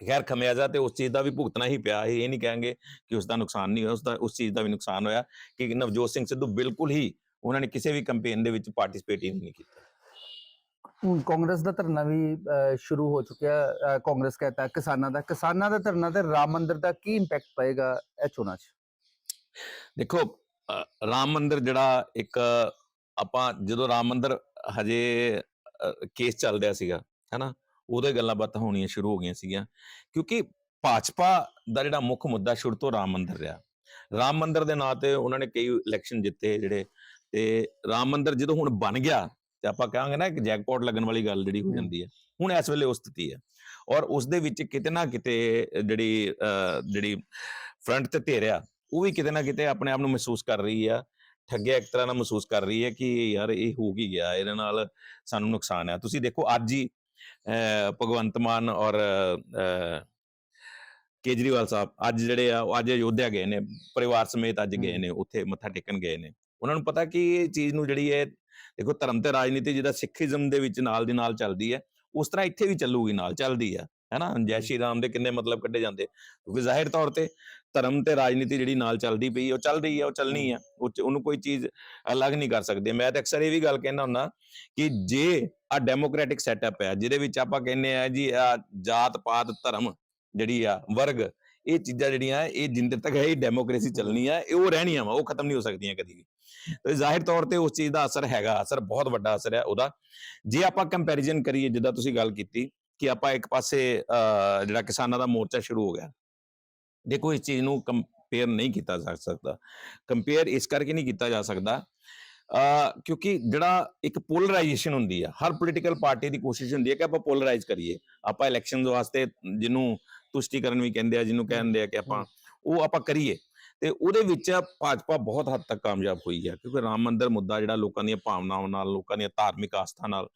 ਖੈਰ ਖਮਿਆਜ਼ਾ ਤੇ ਉਸ ਚੀਜ਼ ਦਾ ਵੀ ਭੁਗਤਣਾ ਹੀ ਪਿਆ ਇਹ ਨਹੀਂ ਕਹਾਂਗੇ ਕਿ ਉਸ ਦਾ ਨੁਕਸਾਨ ਨਹੀਂ ਹੋਇਆ ਉਸ ਦਾ ਉਸ ਚੀਜ਼ ਦਾ ਵੀ ਨੁਕਸਾਨ ਹੋਇਆ ਕਿ ਨਵਜੋਤ ਸਿੰਘ ਸਿੱਧੂ ਬਿਲਕੁਲ ਹੀ ਉਹਨਾਂ ਨੇ ਕਿਸੇ ਵੀ ਕੈਂਪੇਨ ਦੇ ਵਿੱਚ ਪਾਰਟਿਸਿਪੇਟ ਹੀ ਨਹੀਂ ਕੀਤਾ। ਕਾਂਗਰਸ ਦਾ ਧਰਨਾ ਵੀ ਸ਼ੁਰੂ ਹੋ ਚੁੱਕਿਆ ਕਾਂਗਰਸ ਕਹਤਾ ਕਿਸਾਨਾਂ ਦਾ ਕਿਸਾਨਾਂ ਦਾ ਧਰਨਾ ਤੇ ਰਾਮ ਮੰਦਿਰ ਦਾ ਕੀ ਇੰਪੈਕਟ ਪਏਗਾ ਇਹ ਚੋਣਾਂ 'ਚ? ਦੇਖੋ ਰਾਮ ਮੰਦਿਰ ਜਿਹੜਾ ਇੱਕ ਆਪਾਂ ਜਦੋਂ ਰਾਮ ਮੰਦਿਰ ਹਜੇ ਕੇਸ ਚੱਲ ਰਿਹਾ ਸੀਗਾ ਹੈਨਾ? ਹੀ ਗੱਲਾਂ ਬਾਤਾਂ ਹੋਣੀਆਂ ਸ਼ੁਰੂ ਹੋ ਗਈਆਂ ਸੀਗੀਆਂ ਕਿਉਂਕਿ ਭਾਜਪਾ ਦਾ ਜਿਹੜਾ ਮੁੱਖ ਮੁੱਦਾ ਸ਼ੁਰੂ ਤੋਂ ਰਾਮ ਮੰਦਿਰ ਰਿਹਾ। ਰਾਮ ਮੰਦਿਰ ਦੇ ਨਾਂ ਤੇ ਉਹਨਾਂ ਨੇ ਕਈ ਇਲੈਕਸ਼ਨ ਜਿੱਤੇ ਜਿਹੜੇ ਤੇ ਰਾਮ ਮੰਦਿਰ ਜਦੋਂ ਹੁਣ ਬਣ ਗਿਆ ਤੇ ਆਪਾਂ ਕਹਾਂਗੇ ਨਾ ਕਿ ਜੈਕਪਾਟ ਲੱਗਣ ਵਾਲੀ ਗੱਲ ਜਿਹੜੀ ਹੋ। ਜਾਂਦੀ ਹੈ ਹੁਣ ਇਸ ਵੇਲੇ ਉਹ ਸਥਿਤੀ ਹੈ। ਔਰ ਉਸ ਦੇ ਵਿੱਚ ਕਿਤੇ ਨਾ ਕਿਤੇ ਜਿਹੜੀ ਜਿਹੜੀ ਫਰੰਟ ਤੇ ਧਿਰ ਆ ਉਹ ਵੀ ਕਿਤੇ ਨਾ ਕਿਤੇ ਆਪਣੇ ਆਪ ਨੂੰ ਮਹਿਸੂਸ ਕਰ ਰਹੀ ਆ ਠੱਗਿਆ ਇੱਕ ਤਰ੍ਹਾਂ ਨਾਲ ਮਹਿਸੂਸ ਕਰ ਰਹੀ ਹੈ ਕਿ ਯਾਰ ਇਹ ਹੋ ਕੀ ਗਿਆ ਇਹਦੇ ਨਾਲ ਸਾਨੂੰ ਨੁਕਸਾਨ ਹੈ ਤੁਸੀਂ ਦੇਖੋ ਅੱਜ ਹੀ ਭਗਵੰਤ ਮਾਨ ਔਰ ਕੇਜਰੀਵਾਲ ਸਾਹਿਬ ਅੱਜ ਜਿਹੜੇ ਆ ਉਹ ਅੱਜ ਅਯੋਧਿਆ ਗਏ ਨੇ ਪਰਿਵਾਰ ਸਮੇਤ ਅੱਜ ਗਏ। ਨੇ ਉੱਥੇ ਮੱਥਾ ਟੇਕਣ ਗਏ ਨੇ। ਉਹਨਾਂ ਨੂੰ ਪਤਾ ਕਿ ਇਹ ਚੀਜ਼ ਨੂੰ ਜਿਹੜੀ ਹੈ ਦੇਖੋ ਧਰਮ ਤੇ ਰਾਜਨੀਤੀ ਜਿਹਦਾ ਸਿੱਖੀਜ਼ਮ ਦੇ ਵਿੱਚ ਨਾਲ ਦੀ ਨਾਲ ਚੱਲਦੀ ਹੈ ਉਸ ਤਰ੍ਹਾਂ ਇੱਥੇ ਵੀ ਚੱਲੂਗੀ ਨਾਲ ਚੱਲਦੀ ਆ ਹੈਨਾ ਜੈ ਸ਼੍ਰੀ ਰਾਮ ਦੇ ਕਿੰਨੇ ਮਤਲਬ ਕੱਢੇ ਜਾਂਦੇ ਕਿਉਂਕਿ ਜ਼ਾਹਿਰ ਤੌਰ ਤੇ ਧਰਮ ਤੇ ਰਾਜਨੀਤੀ ਜਿਹੜੀ ਨਾਲ ਚੱਲਦੀ ਪਈ ਉਹ ਚੱਲ ਰਹੀ ਹੈ ਉਹ ਚੱਲਣੀ ਹੈ ਉਹ 'ਚ- ਉਹਨੂੰ ਕੋਈ ਚੀਜ਼ ਅਲੱਗ ਨਹੀਂ ਕਰ ਸਕਦੇ। ਮੈਂ ਤਾਂ ਅਕਸਰ ਇਹ ਵੀ ਗੱਲ ਕਹਿੰਦਾ ਹੁੰਦਾ ਕਿ ਜੇ ਆ ਡੈਮੋਕ੍ਰੈਟਿਕ ਸੈਟਅਪ ਹੈ ਜਿਹਦੇ ਵਿੱਚ ਆਪਾਂ ਕਹਿੰਦੇ ਆ ਜੀ ਆ ਜਾਤ ਪਾਤ ਧਰਮ ਜਿਹੜੀ ਆ ਵਰਗ ਇਹ ਚੀਜ਼ਾਂ ਜਿਹੜੀਆਂ ਇਹ ਜਿੰਦੇ ਤੱਕ ਹੈ ਇਹ ਡੈਮੋਕ੍ਰੇਸੀ ਚੱਲਣੀ ਆ ਇਹ ਉਹ ਰਹਿਣੀਆਂ ਵਾ ਉਹ ਖਤਮ ਨਹੀਂ ਹੋ ਸਕਦੀਆਂ ਕਦੀ ਵੀ। ਤੇ ਜ਼ਾਹਿਰ ਤੌਰ ਤੇ ਉਸ ਚੀਜ਼ ਦਾ ਅਸਰ ਹੈਗਾ ਅਸਰ ਬਹੁਤ ਵੱਡਾ ਅਸਰ ਹੈ ਉਹਦਾ। ਜੇ ਆਪਾਂ ਕੰਪੈਰੀਜ਼ਨ ਕਰੀਏ ਜਿੱਦਾਂ ਤੁਸੀਂ ਗੱਲ ਕੀਤੀ ਕਿ ਆਪਾਂ ਇੱਕ ਪਾਸੇ ਅਹ, ਜਿਹੜਾ ਕਿਸਾਨਾਂ ਦਾ ਮੋਰਚਾ ਸ਼ੁਰੂ ਹੋ ਗਿਆ ਦੇਖੋ ਇਸ ਚੀਜ਼ ਨੂੰ ਕੰਪੇਅਰ ਨਹੀਂ ਕੀਤਾ ਜਾ ਸਕਦਾ ਕੰਪੇਅਰ ਇਸ ਕਰਕੇ ਨਹੀਂ ਕੀਤਾ ਜਾ ਸਕਦਾ ਅ ਕਿਉਂਕਿ ਜਿਹੜਾ ਇੱਕ ਪੋਲਰਾਈਜੇਸ਼ਨ ਹੁੰਦੀ ਆ ਹਰ ਪੋਲੀਟੀਕਲ ਪਾਰਟੀ ਦੀ ਕੋਸ਼ਿਸ਼ ਹੁੰਦੀ ਹੈ ਕਿ ਆਪਾਂ ਪੋਲਰਾਈਜ਼ ਕਰੀਏ ਆਪਾਂ ਇਲੈਕਸ਼ਨਸ ਵਾਸਤੇ ਜਿਹਨੂੰ ਤੁਸ਼ਟੀਕਰਨ ਵੀ ਕਹਿੰਦੇ ਆ ਜਿਹਨੂੰ ਕਹਿੰਦੇ ਆ ਕਿ ਆਪਾਂ ਉਹ ਆਪਾਂ ਕਰੀਏ ਤੇ ਉਹਦੇ ਵਿੱਚ ਭਾਜਪਾ ਬਹੁਤ ਹੱਦ ਤੱਕ ਕਾਮਯਾਬ ਹੋਈ ਹੈ ਕਿਉਂਕਿ ਰਾਮ ਮੰਦਿਰ ਮੁੱਦਾ ਜਿਹੜਾ ਲੋਕਾਂ ਦੀਆਂ ਭਾਵਨਾਵਾਂ ਨਾਲ ਲੋਕਾਂ ਦੀਆਂ ਧਾਰਮਿਕ ਆਸਥਾ ਨਾਲ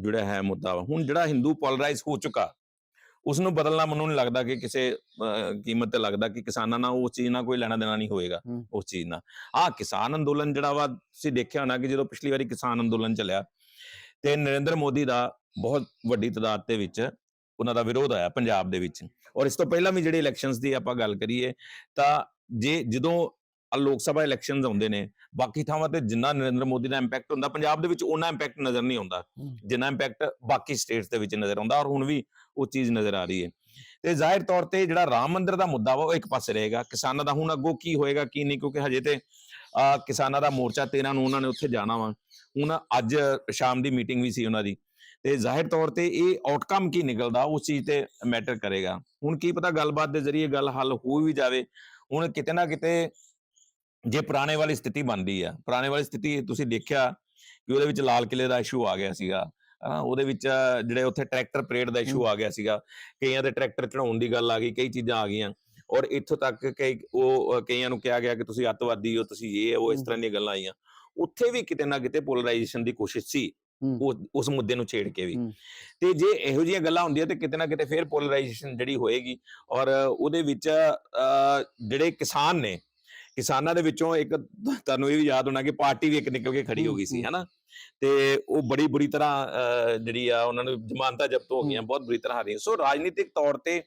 ਜੁੜਿਆ ਹੈ ਮੁੱਦਾ ਹੁਣ ਜਿਹੜਾ ਹਿੰਦੂ ਪੋਲਰਾਈਜ਼ ਹੋ ਚੁੱਕਾ ਉਸ ਨੂੰ ਬਦਲਣਾ ਮੈਨੂੰ ਨਹੀਂ ਲੱਗਦਾ ਕਿ ਕਿਸੇ ਕੀਮਤ ਤੇ ਲੱਗਦਾ ਕਿ ਕਿਸਾਨਾਂ ਨਾਲ ਉਸ ਚੀਜ਼ ਨਾਲ ਕੋਈ ਲੈਣਾ ਦੇਣਾ ਨਹੀਂ ਹੋਏਗਾ। ਉਸ ਚੀਜ਼ ਨਾਲ ਹਾਂ ਕਿਸਾਨ ਅੰਦੋਲਨ ਜਿਹੜਾ ਵਾ ਤੁਸੀਂ ਦੇਖਿਆ ਹੋਣਾ ਕਿ ਜਦੋਂ ਪਿਛਲੀ ਵਾਰੀ ਕਿਸਾਨ ਅੰਦੋਲਨ ਚੱਲਿਆ ਤੇ ਨਰਿੰਦਰ ਮੋਦੀ ਦਾ ਬਹੁਤ ਵੱਡੀ ਤਾਦਾਦ ਦੇ ਵਿੱਚ ਉਹਨਾਂ ਦਾ ਵਿਰੋਧ ਆਇਆ ਪੰਜਾਬ ਦੇ ਵਿੱਚ ਔਰ ਇਸ ਤੋਂ ਪਹਿਲਾਂ ਵੀ ਜਿਹੜੇ ਇਲੈਕਸ਼ਨਸ ਦੀ ਆਪਾਂ ਗੱਲ ਕਰੀਏ ਤਾਂ ਜੇ ਜਦੋਂ ਆਹ ਲੋਕ ਸਭਾ ਇਲੈਕਸ਼ਨਸ ਆਉਂਦੇ ਨੇ ਬਾਕੀ ਥਾਵਾਂ ਤੇ ਜਿੰਨਾ ਨਰਿੰਦਰ ਮੋਦੀ ਦਾ ਇੰਪੈਕਟ ਹੁੰਦਾ ਪੰਜਾਬ ਦੇ ਵਿੱਚ ਉਹਨਾਂ ਇੰਪੈਕਟ ਨਜ਼ਰ ਨਹੀਂ ਆਉਂਦਾ। ਜਿੰਨਾ ਇੰਪੈਕਟ ਬਾਕੀ ਸਟੇਟਸ ਦੇ ਵਿੱਚ ਨਜ਼ਰ ਆਉਂਦਾ ਔਰ ਹੁਣ ਵੀ ਉਹ ਚੀਜ਼ ਨਜ਼ਰ ਆ ਰਹੀ ਹੈ। ਤੇ ਜ਼ਾਹਿਰ ਤੌਰ ਤੇ ਜਿਹੜਾ ਰਾਮ ਮੰਦਿਰ ਦਾ ਮੁੱਦਾ ਵਾ ਉਹ ਇੱਕ ਪਾਸੇ ਰਹੇਗਾ। ਕਿਸਾਨਾਂ ਦਾ ਹੁਣ ਅੱਗੋਂ ਕੀ ਹੋਏਗਾ ਕੀ ਨਹੀਂ ਕਿਉਂਕਿ ਹਜੇ ਤੇ ਆ ਕਿਸਾਨਾਂ ਦਾ ਮੋਰਚਾ 13 ਨੂੰ ਉਹਨਾਂ ਨੇ ਉੱਥੇ ਜਾਣਾ ਵਾ। ਹੁਣ ਅੱਜ ਸ਼ਾਮ ਦੀ ਮੀਟਿੰਗ ਵੀ ਸੀ ਉਹਨਾਂ ਦੀ। ਤੇ ਜ਼ਾਹਿਰ ਤੌਰ ਤੇ ਇਹ ਆਊਟਕਮ ਕੀ ਨਿਕਲਦਾ ਉਸ ਚੀਜ਼ ਤੇ ਮੈਟਰ ਕਰੇਗਾ। ਹੁਣ ਕੀ ਪਤਾ ਗੱਲਬਾਤ ਦੇ ਜ਼ਰੀਏ ਗੱਲ ਹੱਲ ਹੋ ਵੀ ਜਾਵੇ। ਹੁਣ ਕਿਤੇ ਨਾ ਕਿਤੇ ਜੇ ਪੁਰਾਣੇ ਵਾਲੀ ਸਥਿਤੀ ਬਣਦੀ ਆ ਪੁਰਾਣੇ ਵਾਲੀ ਸਥਿਤੀ ਤੁਸੀਂ ਦੇਖਿਆ ਕਿ ਉਹਦੇ ਵਿੱਚ ਲਾਲ ਕਿਲੇ ਦਾ ਇਸ਼ੂ ਆ ਗਿਆ ਸੀਗਾ ਹਨਾ ਉਹਦੇ ਵਿੱਚ ਜਿਹੜੇ ਉੱਥੇ ਟਰੈਕਟਰ ਪਰੇਡ ਦਾ ਇਸ਼ੂ ਆ ਗਿਆ ਸੀਗਾ ਕਈਆਂ ਦੇ ਟਰੈਕਟਰ ਚੜਾਉਣ ਦੀ ਗੱਲ ਆ ਗਈ ਕਈ ਚੀਜ਼ਾਂ ਆ ਗਈਆਂ ਔਰ ਇੱਥੋਂ ਤੱਕ ਕਈ ਉਹ ਕਈਆਂ ਨੂੰ ਕਿਹਾ ਗਿਆ ਕਿ ਤੁਸੀਂ ਅੱਤਵਾਦੀ ਹੋ ਤੁਸੀਂ ਇਹ ਹੋ ਇਸ। ਤਰ੍ਹਾਂ ਦੀਆਂ ਗੱਲਾਂ ਆਈਆਂ ਉੱਥੇ ਵੀ ਕਿਤੇ ਨਾ ਕਿਤੇ ਪੋਲਰਾਈਜੇਸ਼ਨ ਦੀ ਕੋਸ਼ਿਸ਼ ਸੀ। ਉਹ ਉਸ ਮੁੱਦੇ ਨੂੰ ਛੇੜ ਕੇ ਵੀ। ਤੇ ਜੇ ਇਹੋ ਜਿਹੀਆਂ ਗੱਲਾਂ ਹੁੰਦੀਆਂ ਤੇ ਕਿਤੇ ਨਾ ਕਿਤੇ ਫਿਰ ਪੋਲਰਾਈਜੇਸ਼ਨ ਜਿਹੜੀ ਹੋਏਗੀ ਔਰ ਉਹਦੇ ਵਿੱਚ ਜਿਹੜੇ ਕਿਸਾਨ ਨੇ ਕਿਸਾਨਾਂ ਦੇ ਵਿੱਚੋਂ ਇੱਕ ਤੁਹਾਨੂੰ ਇਹ ਵੀ ਯਾਦ ਹੋਣਾ ਕਿ ਪਾਰਟੀ ਵੀ ਇੱਕ ਨਿਕਲ ਕੇ ਖੜੀ ਹੋ ਗਈ ਸੀ ਹਨਾ? ਤੇ ਉਹ ਬੜੀ ਬੁਰੀ ਤਰ੍ਹਾਂ ਜਿਹੜੀ ਆ ਉਹਨਾਂ ਨੂੰ ਜ਼ਮਾਨਤਾਂ ਜ਼ਬਤ ਹੋ ਗਈਆਂ ਬਹੁਤ ਬੁਰੀ ਤਰ੍ਹਾਂ ਹਾਰੀਆਂ ਸੋ ਰਾਜਨੀਤਿਕ ਤੌਰ ਤੇ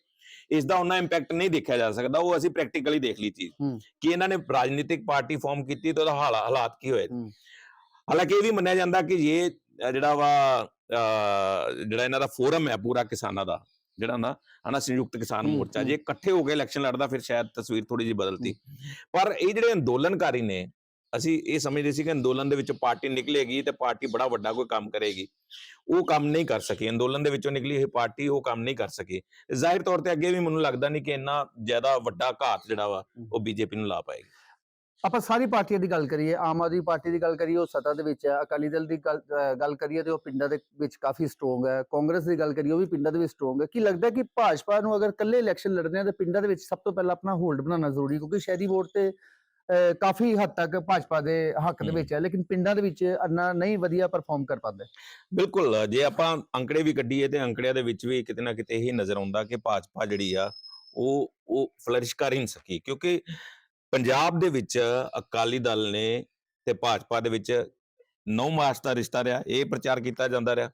ਇਸ ਦਾ ਉਹਨਾਂ ਇੰਪੈਕਟ ਨਹੀਂ ਦੇਖਿਆ ਜਾ ਸਕਦਾ। ਉਹ ਅਸੀਂ ਪ੍ਰੈਕਟੀਕਲੀ ਦੇਖ ਲਈ ਚੀਜ਼। ਕਿ ਇਹਨਾਂ ਨੇ ਰਾਜਨੀਤਿਕ ਪਾਰਟੀ ਫਾਰਮ ਕੀਤੀ ਤੇ ਉਹਦਾ ਹਾਲਾ- ਹਾਲਾਤ ਕੀ ਹੋਏ। ਹਾਲਾਂਕਿ ਇਹ ਵੀ ਮੰਨਿਆ ਜਾਂਦਾ ਕਿ ਇਹ ਜਿਹੜਾ ਵਾ ਜਿਹੜਾ ਇਹਨਾਂ ਦਾ ਫੋਰਮ ਹੈ ਪੂਰਾ ਕਿਸਾਨਾਂ ਦਾ ਜਿਹੜਾ ਨਾ ਹਨਾ ਸੰਯੁਕਤ ਕਿਸਾਨ ਮੋਰਚਾ। ਜੇ ਇਕੱਠੇ ਹੋ ਕੇ ਇਲੈਕਸ਼ਨ ਲੜਦਾ ਫਿਰ ਸ਼ਾਇਦ ਤਸਵੀਰ ਥੋੜੀ ਜਿਹੀ ਬਦਲਤੀ। ਪਰ ਇਹ ਜਿਹੜੇ ਅੰਦੋਲਨਕਾਰੀ ਨੇ ਅਸੀਂ ਇਹ ਸਮਝਦੇ ਸੀ ਕਿ ਅੰਦੋਲਨ ਦੇ ਵਿੱਚੋਂ ਪਾਰਟੀ ਨਿਕਲੇਗੀ ਤੇ ਪਾਰਟੀ ਬੜਾ ਵੱਡਾ ਕੋਈ ਕੰਮ ਕਰੇਗੀ। ਉਹ ਕੰਮ ਨਹੀਂ ਕਰ ਸਕੀ। ਅੰਦੋਲਨ ਦੇ ਵਿੱਚੋਂ ਨਿਕਲੀ ਇਹ ਪਾਰਟੀ ਉਹ ਕੰਮ ਨਹੀਂ ਕਰ ਸਕੀ। ਜ਼ਾਹਿਰ ਤੌਰ ਤੇ ਅੱਗੇ ਵੀ ਮੈਨੂੰ ਲੱਗਦਾ ਨਹੀਂ ਕਿ ਇੰਨਾ ਜ਼ਿਆਦਾ ਵੱਡਾ ਘਾਤ ਜਿਹੜਾ ਵਾ ਉਹ ਬੀਜੇਪੀ ਨੂੰ ਲਾ ਪਾਏਗੀ। ਆਪਾਂ ਸਾਰੀ ਪਾਰਟੀਆਂ ਦੀ ਗੱਲ ਕਰੀਏ ਆਮ ਆਦਮੀ ਪਾਰਟੀ ਦੀ ਗੱਲ ਕਰੀਏ ਉਹ ਸੱਤਾ ਦੇ ਵਿੱਚ ਹੈ। ਅਕਾਲੀ ਦਲ ਦੀ ਗੱਲ ਕਰੀਏ ਤੇ ਉਹ ਪਿੰਡਾਂ ਦੇ ਵਿੱਚ ਕਾਫੀ ਸਟਰੋਂਗ ਹੈ। ਕਾਂਗਰਸ ਦੀ ਗੱਲ ਕਰੀਏ ਉਹ ਵੀ ਪਿੰਡਾਂ ਦੇ ਵਿੱਚ ਸਟਰੋਂਗ ਹੈ। ਕੀ ਲੱਗਦਾ ਕਿ ਭਾਜਪਾ ਨੂੰ ਅਗਰ ਇਕੱਲੇ ਇਲੈਕਸ਼ਨ ਲੜਨੇ ਆ ਤੇ ਪਿੰਡਾਂ ਦੇ ਵਿੱਚ ਸਭ ਤੋਂ ਪਹਿਲਾਂ ਆਪਣਾ ਹੋਲਡ ਬਣਾਉਣਾ ਜ਼ਰੂਰੀ ਕਿਉਂਕਿ ਸ਼ਹਿਰੀ ਵੋਟ ਤੇ ਕਾਫੀ ਹੱਦ ਤੱਕ ਭਾਜਪਾ ਦੇ ਹੱਕ ਦੇ। ਵਿੱਚ ਹੈ ਲੇਕਿਨ ਪਿੰਡਾਂ ਦੇ ਵਿੱਚ ਅੰਨਾ ਨਹੀਂ ਵਧੀਆ ਪਰਫਾਰਮ ਕਰ ਪਾਉਂਦੇ। ਬਿਲਕੁਲ ਜੇ ਆਪਾਂ ਅੰਕੜੇ ਵੀ ਕੱਢੀਏ ਤੇ ਅੰਕੜਿਆਂ ਦੇ ਵਿੱਚ ਵੀ ਕਿਤੇ ਨਾ ਕਿਤੇ ਇਹ ਨਜ਼ਰ ਆਉਂਦਾ ਕਿ ਭਾਜਪਾ ਜਿਹੜੀ ਆ ਉਹ ਉਹ ਫਲਰਿਸ਼ ਕਰ ਹੀ ਨਹੀਂ ਸਕੀ। ਕਿਉਂਕਿ ਪੰਜਾਬ ਦੇ ਵਿੱਚ ਅਕਾਲੀ ਦਲ ਨੇ ਤੇ ਭਾਜਪਾ ਦੇ ਵਿੱਚ ਨੌ ਮਾਰਚ ਦਾ ਰਿਸ਼ਤਾ ਰਿਹਾ ਇਹ ਪ੍ਰਚਾਰ ਕੀਤਾ ਜਾਂਦਾ ਰਿਹਾ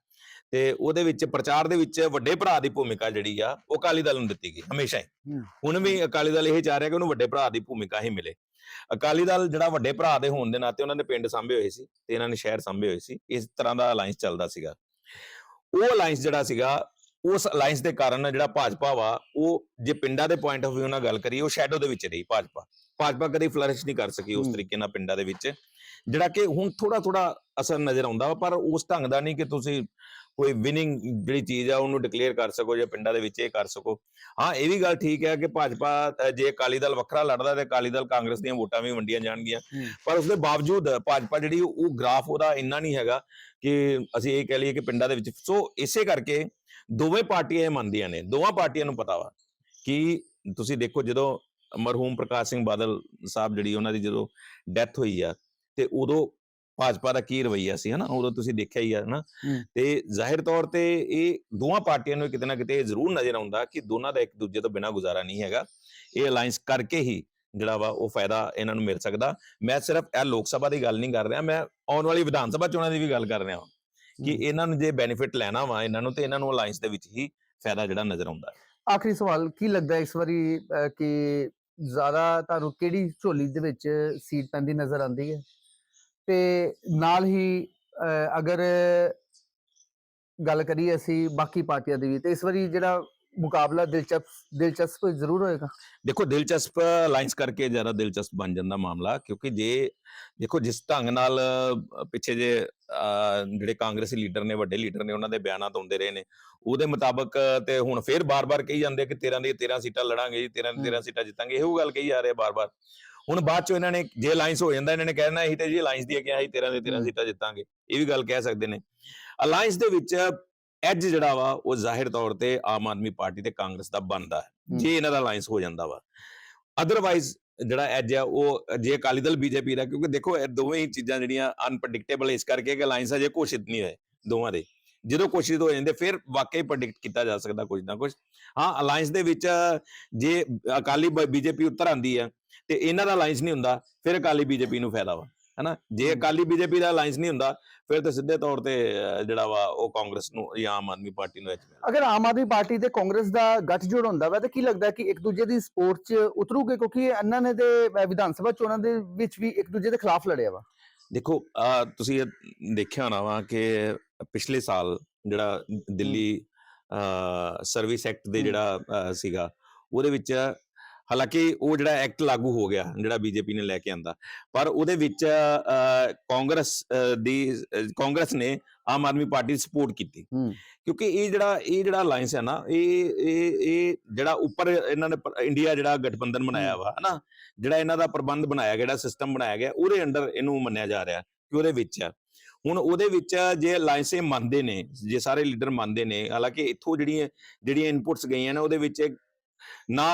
ਤੇ ਉਹਦੇ ਵਿੱਚ ਪ੍ਰਚਾਰ ਦੇ ਵਿੱਚ ਵੱਡੇ ਭਰਾ ਦੀ ਭੂਮਿਕਾ ਜਿਹੜੀ ਆ ਉਹ ਅਕਾਲੀ ਦਲ ਨੂੰ ਦਿੱਤੀ ਗਈ ਹਮੇਸ਼ਾ ਹੀ। ਹੁਣ ਵੀ ਅਕਾਲੀ ਦਲ ਇਹ ਚਾਹ ਰਿਹਾ ਕਿ ਉਹਨੂੰ ਵੱਡੇ ਭਰਾ ਦੀ ਭੂਮਿਕਾ ਹੀ ਮਿਲੇ। ਅਕਾਲੀ ਦਲ ਜਿਹੜਾ ਵੱਡੇ ਭਰਾ ਦੇ ਹੋਣ ਦੇ ਨਾਤੇ ਉਹਨਾਂ ਨੇ ਪਿੰਡ ਸਾਂਭੇ ਹੋਏ ਸੀ ਤੇ ਇਹਨਾਂ ਨੇ ਸ਼ਹਿਰ ਸਾਂਭੇ ਹੋਏ ਸੀ ਇਸ ਤਰ੍ਹਾਂ ਦਾ ਅਲਾਈਅੰਸ ਚੱਲਦਾ ਸੀਗਾ। ਉਹ ਅਲਾਈਅੰਸ ਜਿਹੜਾ ਸੀਗਾ ਉਸ ਅਲਾਈਅੰਸ ਦੇ ਕਾਰਨ ਜਿਹੜਾ ਭਾਜਪਾ ਵਾ ਉਹ ਜੇ ਪਿੰਡਾਂ ਦੇ ਪੁਆਇੰਟ ਆਫ View ਨਾਲ ਗੱਲ ਕਰੀਏ ਉਹ ਸ਼ੈਡੋ ਦੇ ਵਿੱਚ ਰਹੀ ਭਾਜਪਾ। ਭਾਜਪਾ ਕਦੀ ਫਲਰਿਸ਼ ਨਹੀਂ ਕਰ ਸਕੀ ਉਸ। ਤਰੀਕੇ ਨਾਲ ਪਿੰਡਾਂ ਦੇ ਵਿੱਚ ਜਿਹੜਾ ਕਿ ਹੁਣ ਥੋੜਾ ਥੋੜਾ ਅਸਰ ਨਜ਼ਰ ਆਉਂਦਾ ਪਰ ਉਸ ਢੰਗ ਦਾ ਨਹੀਂ ਕਿ ਤੁਸੀਂ ਕੋਈ ਵਿਨਿੰਗ ਜਿਹੜੀ ਚੀਜ਼ ਆ ਉਹਨੂੰ ਡਿਕਲੇਅਰ ਕਰ ਸਕੋ ਜਾਂ ਪਿੰਡਾਂ ਦੇ ਵਿੱਚ ਇਹ ਕਰ ਸਕੋ ਹਾਂ ਇਹ ਵੀ ਗੱਲ ਠੀਕ ਹੈ ਕਿ ਭਾਜਪਾ ਜੇ ਅਕਾਲੀ ਦਲ ਵੱਖਰਾ ਲੜਦਾ ਤੇ ਅਕਾਲੀ ਦਲ ਕਾਂਗਰਸ ਦੀਆਂ ਵੋਟਾਂ ਵੀ ਵੰਡੀਆਂ ਜਾਣਗੀਆਂ। ਪਰ ਉਸਦੇ ਬਾਵਜੂਦ ਭਾਜਪਾ ਜਿਹੜੀ ਉਹ ਗ੍ਰਾਫ ਉਹਦਾ ਇੰਨਾ ਨਹੀਂ ਹੈਗਾ ਕਿ ਅਸੀਂ ਇਹ ਕਹਿ ਲਈਏ ਕਿ ਪਿੰਡਾਂ ਦੇ ਵਿੱਚ ਸੋ ਇਸੇ ਕਰਕੇ ਦੋਵੇਂ ਪਾਰਟੀਆਂ ਇਹ ਮੰਨਦੀਆਂ ਨੇ ਦੋਵਾਂ ਪਾਰਟੀਆਂ ਨੂੰ ਪਤਾ ਵਾ ਕਿ ਤੁਸੀਂ ਦੇਖੋ ਜਦੋਂ ਮਰਹੂਮ ਪ੍ਰਕਾਸ਼ ਸਿੰਘ ਬਾਦਲ ਸਾਹਿਬ ਜਿਹੜੀ ਉਹਨਾਂ ਦੀ ਜਦੋਂ ਡੈਥ ਹੋਈ ਆ ਤੇ ਉਦੋਂ ਭਾਜਪਾ ਦਾ ਕੀ ਰਵਈਆ ਸੀ ਹਨਾ? ਉਦੋਂ ਤੁਸੀਂ ਦੇਖਿਆ ਹੀ ਆ ਹਨਾ। ਤੇ ਜ਼ਾਹਿਰ ਤੌਰ ਤੇ ਇਹ ਦੋਵਾਂ ਪਾਰਟੀਆਂ ਨੂੰ ਕਿਤੇ ਨਾ ਕਿਤੇ ਜ਼ਰੂਰ ਨਜ਼ਰ ਆਉਂਦਾ ਕਿ ਦੋਨਾਂ ਦਾ ਇੱਕ ਦੂਜੇ ਤੋਂ ਬਿਨਾਂ ਗੁਜ਼ਾਰਾ ਨਹੀਂ ਹੈਗਾ। ਇਹ ਅਲਾਈਅੰਸ ਕਰਕੇ ਹੀ ਜਿਹੜਾ ਵਾ ਉਹ ਫਾਇਦਾ ਇਹਨਾਂ ਨੂੰ ਮਿਲ ਸਕਦਾ। ਮੈਂ ਸਿਰਫ ਇਹ ਲੋਕ ਸਭਾ ਦੀ ਗੱਲ ਨਹੀਂ ਕਰ ਰਿਹਾ ਮੈਂ ਆਉਣ ਵਾਲੀ ਵਿਧਾਨ ਸਭਾ ਚੋਣਾਂ ਦੀ ਵੀ ਗੱਲ ਕਰ ਰਿਹਾ ਹਾਂ ਕਿ। ਇਹਨਾਂ ਨੂੰ ਜੇ ਬੈਨੀਫਿਟ ਲੈਣਾ ਵਾ ਇਹਨਾਂ ਨੂੰ ਤੇ ਇਹਨਾਂ ਨੂੰ ਅਲਾਈਅੰਸ ਦੇ ਵਿੱਚ ਹੀ ਫਾਇਦਾ ਜਿਹੜਾ ਨਜ਼ਰ ਆਉਂਦਾ। ਹੈ ਆਖਰੀ ਸਵਾਲ, ਕੀ ਲੱਗਦਾ ਇਸ ਵਾਰੀ ਕਿ ਜ਼ਿਆਦਾ ਤੁਹਾਨੂੰ ਕਿਹੜੀ ਝੋਲੀ ਦੇ ਵਿੱਚ ਸੀਟ ਪੈਂਦੀ ਨਜ਼ਰ ਆਉਂਦੀ ਹੈ? ਤੇ ਨਾਲ ਹੀ ਅਗਰ ਗੱਲ ਕਰੀਏ ਅਸੀਂ ਬਾਕੀ ਪਾਰਟੀਆਂ ਦੀ ਵੀ, ਤੇ ਇਸ ਵਾਰੀ ਜਿਹੜਾ ਮੁਕਾਬਲਾ ਦਿਲਚਸਪ ਦਿਲਚਸਪ ਜ਼ਰੂਰ ਹੋਏਗਾ। ਦੇਖੋ ਦਿਲਚਸਪ ਅਲਾਈਅੰਸ ਕਰਕੇ ਜ਼ਿਆਦਾ ਦਿਲਚਸਪ ਬਣ ਜਾਂਦਾ ਮਾਮਲਾ ਕਿਉਂਕਿ ਜੇ ਦੇਖੋ ਜਿਸ ਢੰਗ ਨਾਲ ਪਿੱਛੇ ਜੇ ਜਿਹੜੇ ਕਾਂਗਰਸੀ ਲੀਡਰ ਨੇ ਵੱਡੇ ਲੀਡਰ ਨੇ ਉਹਨਾਂ ਦੇ ਬਿਆਨਾਤ ਹੁੰਦੇ ਰਹੇ ਨੇ ਉਹਦੇ ਮੁਤਾਬਕ ਤੇ ਹੁਣ ਫੇਰ ਬਾਰ-ਬਾਰ ਕਹੀ ਜਾਂਦੇ ਕਿ 13 ਦੀ 13 ਸੀਟਾਂ ਲੜਾਂਗੇ ਜੀ 13 ਦੀ 13 ਸੀਟਾਂ ਜਿੱਤਾਂਗੇ ਇਹੋ ਗੱਲ ਕਹੀ ਜਾ ਰਹੇ ਬਾਰ-ਬਾਰ। ਹੁਣ ਬਾਅਦ ਚੋਂ ਇਹਨਾਂ ਨੇ ਜੇ ਅਲਾਈਅੰਸ ਹੋ ਜਾਂਦਾ ਇਹਨਾਂ ਨੇ ਕਹਿਣਾ ਅਸੀਂ ਤੇ ਜੀ ਅਲਾਈਅੰਸ ਦੀ ਕਿਹਾ ਅਸੀਂ 13 ਦੇ 13 ਹਮ। ਸੀਟਾਂ ਜਿੱਤਾਂਗੇ ਇਹ ਵੀ ਗੱਲ ਕਹਿ ਸਕਦੇ ਨੇ। ਅਲਾਈਅੰਸ ਦੇ ਵਿੱਚ ਐਜ ਜਿਹੜਾ ਵਾ ਉਹ ਜ਼ਾਹਿਰ ਤੌਰ ਤੇ ਆਮ ਆਦਮੀ ਪਾਰਟੀ ਤੇ ਕਾਂਗਰਸ ਦਾ ਬਣਦਾ ਹੈ। ਜੇ ਇਹਨਾਂ ਦਾ ਅਲਾਈਅੰਸ ਹੋ ਜਾਂਦਾ ਵਾ। ਅਦਰਵਾਈਜ਼ ਜਿਹੜਾ ਐਜ ਆ ਉਹ ਜੇ ਅਕਾਲੀ ਦਲ ਬੀਜੇਪੀ ਦਾ ਕਿਉਂਕਿ ਦੇਖੋ ਇਹ ਦੋਵੇਂ ਹੀ ਚੀਜ਼ਾਂ ਜਿਹੜੀਆਂ ਅਨਪ੍ਰੈਡਿਕਟੇਬਲ ਇਸ ਕਰਕੇ ਕਿ ਅਲਾਈਅੰਸ ਅਜੇ ਘੋਸ਼ਿਤ ਨਹੀਂ ਹੋਏ ਦੋਵਾਂ ਦੇ। ਜਦੋਂ ਘੋਸ਼ਿਤ ਹੋ ਜਾਂਦੇ ਫਿਰ ਵਾਕਈ ਪ੍ਰੈਡਿਕਟ ਕੀਤਾ ਜਾ ਸਕਦਾ ਕੁਝ ਨਾ ਕੁਝ ਹਾਂ ਅਲਾਈਅੰਸ ਦੇ ਵਿੱਚ ਜੇ ਅਕਾਲੀ ਬੀਜੇਪੀ ਉੱਤਰ ਆਂਦੀ ਹੈ ਤੇ ਇਹਨਾਂ ਦਾ ਅਲਾਈਅੰਸ ਨਹੀਂ ਹੁੰਦਾ ਫਿਰ ਅਕਾਲੀ ਬੀਜੇਪੀ ਨੂੰ ਫਾਇਦਾ ਵਾ। ਹਨਾ? ਜੇ। ਅਕਾਲੀ ਬੀਜੇਪੀ ਦਾ ਅਲਾਈਅੰਸ ਨਹੀਂ ਹੁੰਦਾ ਫਿਰ ਤਾਂ ਸਿੱਧੇ ਤੌਰ ਤੇ ਜਿਹੜਾ ਵਾ ਉਹ ਕਾਂਗਰਸ ਨੂੰ ਜਾਂ ਆਮ ਆਦਮੀ ਪਾਰਟੀ ਨੂੰ ਅਗਰ ਆਮ ਆਦਮੀ ਪਾਰਟੀ ਤੇ ਕਾਂਗਰਸ ਦਾ ਗੱਠਜੋੜ ਹੁੰਦਾ ਵਾ ਤਾਂ ਕੀ ਲੱਗਦਾ ਕਿ ਇੱਕ ਦੂਜੇ ਦੀ ਸਪੋਰਟ 'ਚ ਉਤਰੂਗੇ? ਕਿਉਂਕਿ ਇਹਨਾਂ ਨੇ ਤੇ ਵਿਧਾਨ ਸਭਾ ਚੋਣਾਂ ਦੇ ਵਿੱਚ ਵੀ ਇੱਕ ਦੂਜੇ ਦੇ ਖਿਲਾਫ ਲੜਿਆ ਵਾ। ਦੇਖੋ ਤੁਸੀਂ ਇਹ ਦੇਖਿਆ ਹੋਣਾ ਵਾ ਕਿ ਪਿਛਲੇ ਸਾਲ ਜਿਹੜਾ ਦਿੱਲੀ ਸਰਵਿਸ ਐਕਟ ਦੇ। ਜਿਹੜਾ ਸੀਗਾ ਉਹਦੇ ਵਿੱਚ ਹਾਲਾਂਕਿ ਉਹ ਜਿਹੜਾ ਐਕਟ ਲਾਗੂ ਹੋ ਗਿਆ ਜਿਹੜਾ ਬੀਜੇਪੀ ਨੇ ਲੈ ਕੇ ਆਂਦਾ। ਪਰ ਉਹਦੇ ਵਿੱਚ ਕਾਂਗਰਸ ਦੀ ਕਾਂਗਰਸ ਨੇ ਆਮ ਆਦਮੀ ਪਾਰਟੀ ਦੀ ਸਪੋਰਟ ਕੀਤੀ। ਕਿਉਂਕਿ ਇਹ ਜਿਹੜਾ ਇਹ ਜਿਹੜਾ ਅਲਾਈਅੰਸ ਹੈ ਨਾ ਇਹ ਇਹ ਇਹ ਜਿਹੜਾ ਉੱਪਰ ਇਹਨਾਂ ਨੇ ਇੰਡੀਆ ਜਿਹੜਾ ਗਠਬੰਧਨ ਬਣਾਇਆ ਵਾ ਹਨਾ? ਜਿਹੜਾ ਇਹਨਾਂ ਦਾ ਪ੍ਰਬੰਧ ਬਣਾਇਆ ਗਿਆ ਜਿਹੜਾ ਸਿਸਟਮ ਬਣਾਇਆ ਗਿਆ ਉਹਦੇ ਅੰਡਰ ਇਹਨੂੰ ਮੰਨਿਆ ਜਾ ਰਿਹਾ ਕਿ ਉਹਦੇ ਵਿੱਚ ਆ। ਹੁਣ ਉਹਦੇ ਵਿੱਚ ਜੇ ਅਲਾਈਅੰਸ ਮੰਨਦੇ ਨੇ ਜੇ ਸਾਰੇ ਲੀਡਰ ਮੰਨਦੇ ਨੇ ਹਾਲਾਂਕਿ ਇੱਥੋਂ ਜਿਹੜੀਆਂ ਜਿਹੜੀਆਂ ਇਨਪੁਟਸ ਗਈਆਂ ਨੇ ਉਹਦੇ ਵਿੱਚ ਨਾ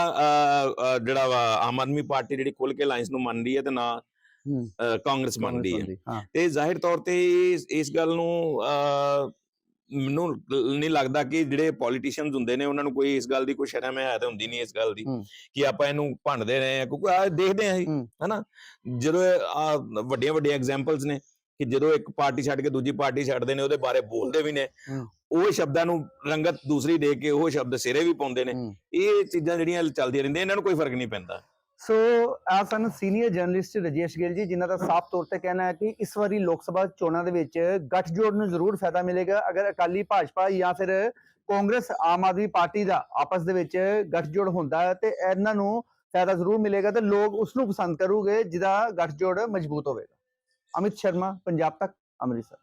ਜਿਹੜਾ ਵਾ ਆਮ ਆਦਮੀ ਪਾਰਟੀ ਜਿਹੜੀ ਖੁੱਲ ਕੇ ਅਲਾਈਅੰਸ ਨੂੰ ਮੰਨ ਰਹੀ ਹੈ ਤੇ ਨਾ ਕਾਂਗਰਸ ਮੰਨ ਰਹੀ ਹੈ ਤੇ ਜ਼ਾਹਿਰ ਤੌਰ ਤੇ ਇਸ ਗੱਲ ਨੂੰ ਮੈਨੂੰ ਨਹੀਂ ਲੱਗਦਾ ਕਿ ਜਿਹੜੇ ਪੋਲੀਟੀਸ਼ੀਅਨਸ ਹੁੰਦੇ ਨੇ ਉਹਨਾਂ ਨੂੰ ਕੋਈ ਇਸ ਗੱਲ ਦੀ ਕੋਈ ਸ਼ਰਮ ਹੈ ਤਾਂ ਹੁੰਦੀ ਨਹੀਂ ਇਸ ਗੱਲ ਦੀ। ਕਿ ਆਪਾਂ ਇਹਨੂੰ ਭੰਡਦੇ ਰਹੇ ਹਾਂ ਕਿਉਂਕਿ ਆ ਦੇਖਦੇ ਹੂੰ। ਹਨਾ ਜਦੋਂ ਆ ਵੱਡੀਆਂ ਵੱਡੀਆਂ ਐਗਜ਼ਾਮਪਲਸ ਨੇ ਕਿ ਜਦੋਂ ਇੱਕ ਪਾਰਟੀ ਛੱਡ ਕੇ ਦੂਜੀ ਪਾਰਟੀ ਛੱਡਦੇ ਨੇ ਉਹਦੇ ਬਾਰੇ ਬੋਲਦੇ ਵੀ ਨੇ। ਉਹ ਸ਼ਬਦਾਂ ਨੂੰ ਰੰਗਤ ਦੂਸਰੀ ਦੇ ਕੇ ਉਹ ਸ਼ਬਦ ਸਿਰੇ ਵੀ ਪਾਉਂਦੇ ਨੇ। ਇਹ ਚੀਜ਼ਾਂ ਜਿਹੜੀਆਂ ਚੱਲਦੀਆਂ ਰਹਿੰਦੀਆਂ ਇਹਨਾਂ ਨੂੰ ਕੋਈ ਫ਼ਰਕ ਨਹੀਂ ਪੈਂਦਾ। ਸੋ ਆ ਸਨ ਸੀਨੀਅਰ ਜਰਨਲਿਸਟ ਰਜੇਸ਼ ਗਿੱਲ ਜੀ ਜਿਨ੍ਹਾਂ ਦਾ ਸਾਫ਼ ਤੌਰ ਤੇ ਕਹਿਣਾ ਹੈ ਕਿ ਇਸ ਵਾਰੀ ਲੋਕ ਸਭਾ ਚੋਣਾਂ ਦੇ ਵਿੱਚ ਗੱਠਜੋੜ ਨੂੰ ਜ਼ਰੂਰ ਫਾਇਦਾ ਮਿਲੇਗਾ। ਅਗਰ ਅਕਾਲੀ ਭਾਜਪਾ ਜਾਂ ਫਿਰ ਕਾਂਗਰਸ ਆਮ ਆਦਮੀ ਪਾਰਟੀ ਦਾ ਆਪਸ ਦੇ ਵਿੱਚ ਗੱਠਜੋੜ ਹੁੰਦਾ ਤੇ ਇਹਨਾਂ ਨੂੰ ਫਾਇਦਾ ਜ਼ਰੂਰ ਮਿਲੇਗਾ ਤੇ ਲੋਕ ਉਸ ਨੂੰ ਪਸੰਦ ਕਰੂਗੇ ਜਿਹਦਾ ਗੱਠਜੋੜ ਮਜ਼ਬੂਤ ਹੋਵੇਗਾ। ਅਮਿਤ ਸ਼ਰਮਾ ਪੰਜਾਬ ਤੱਕ ਅੰਮ੍ਰਿਤਸਰ।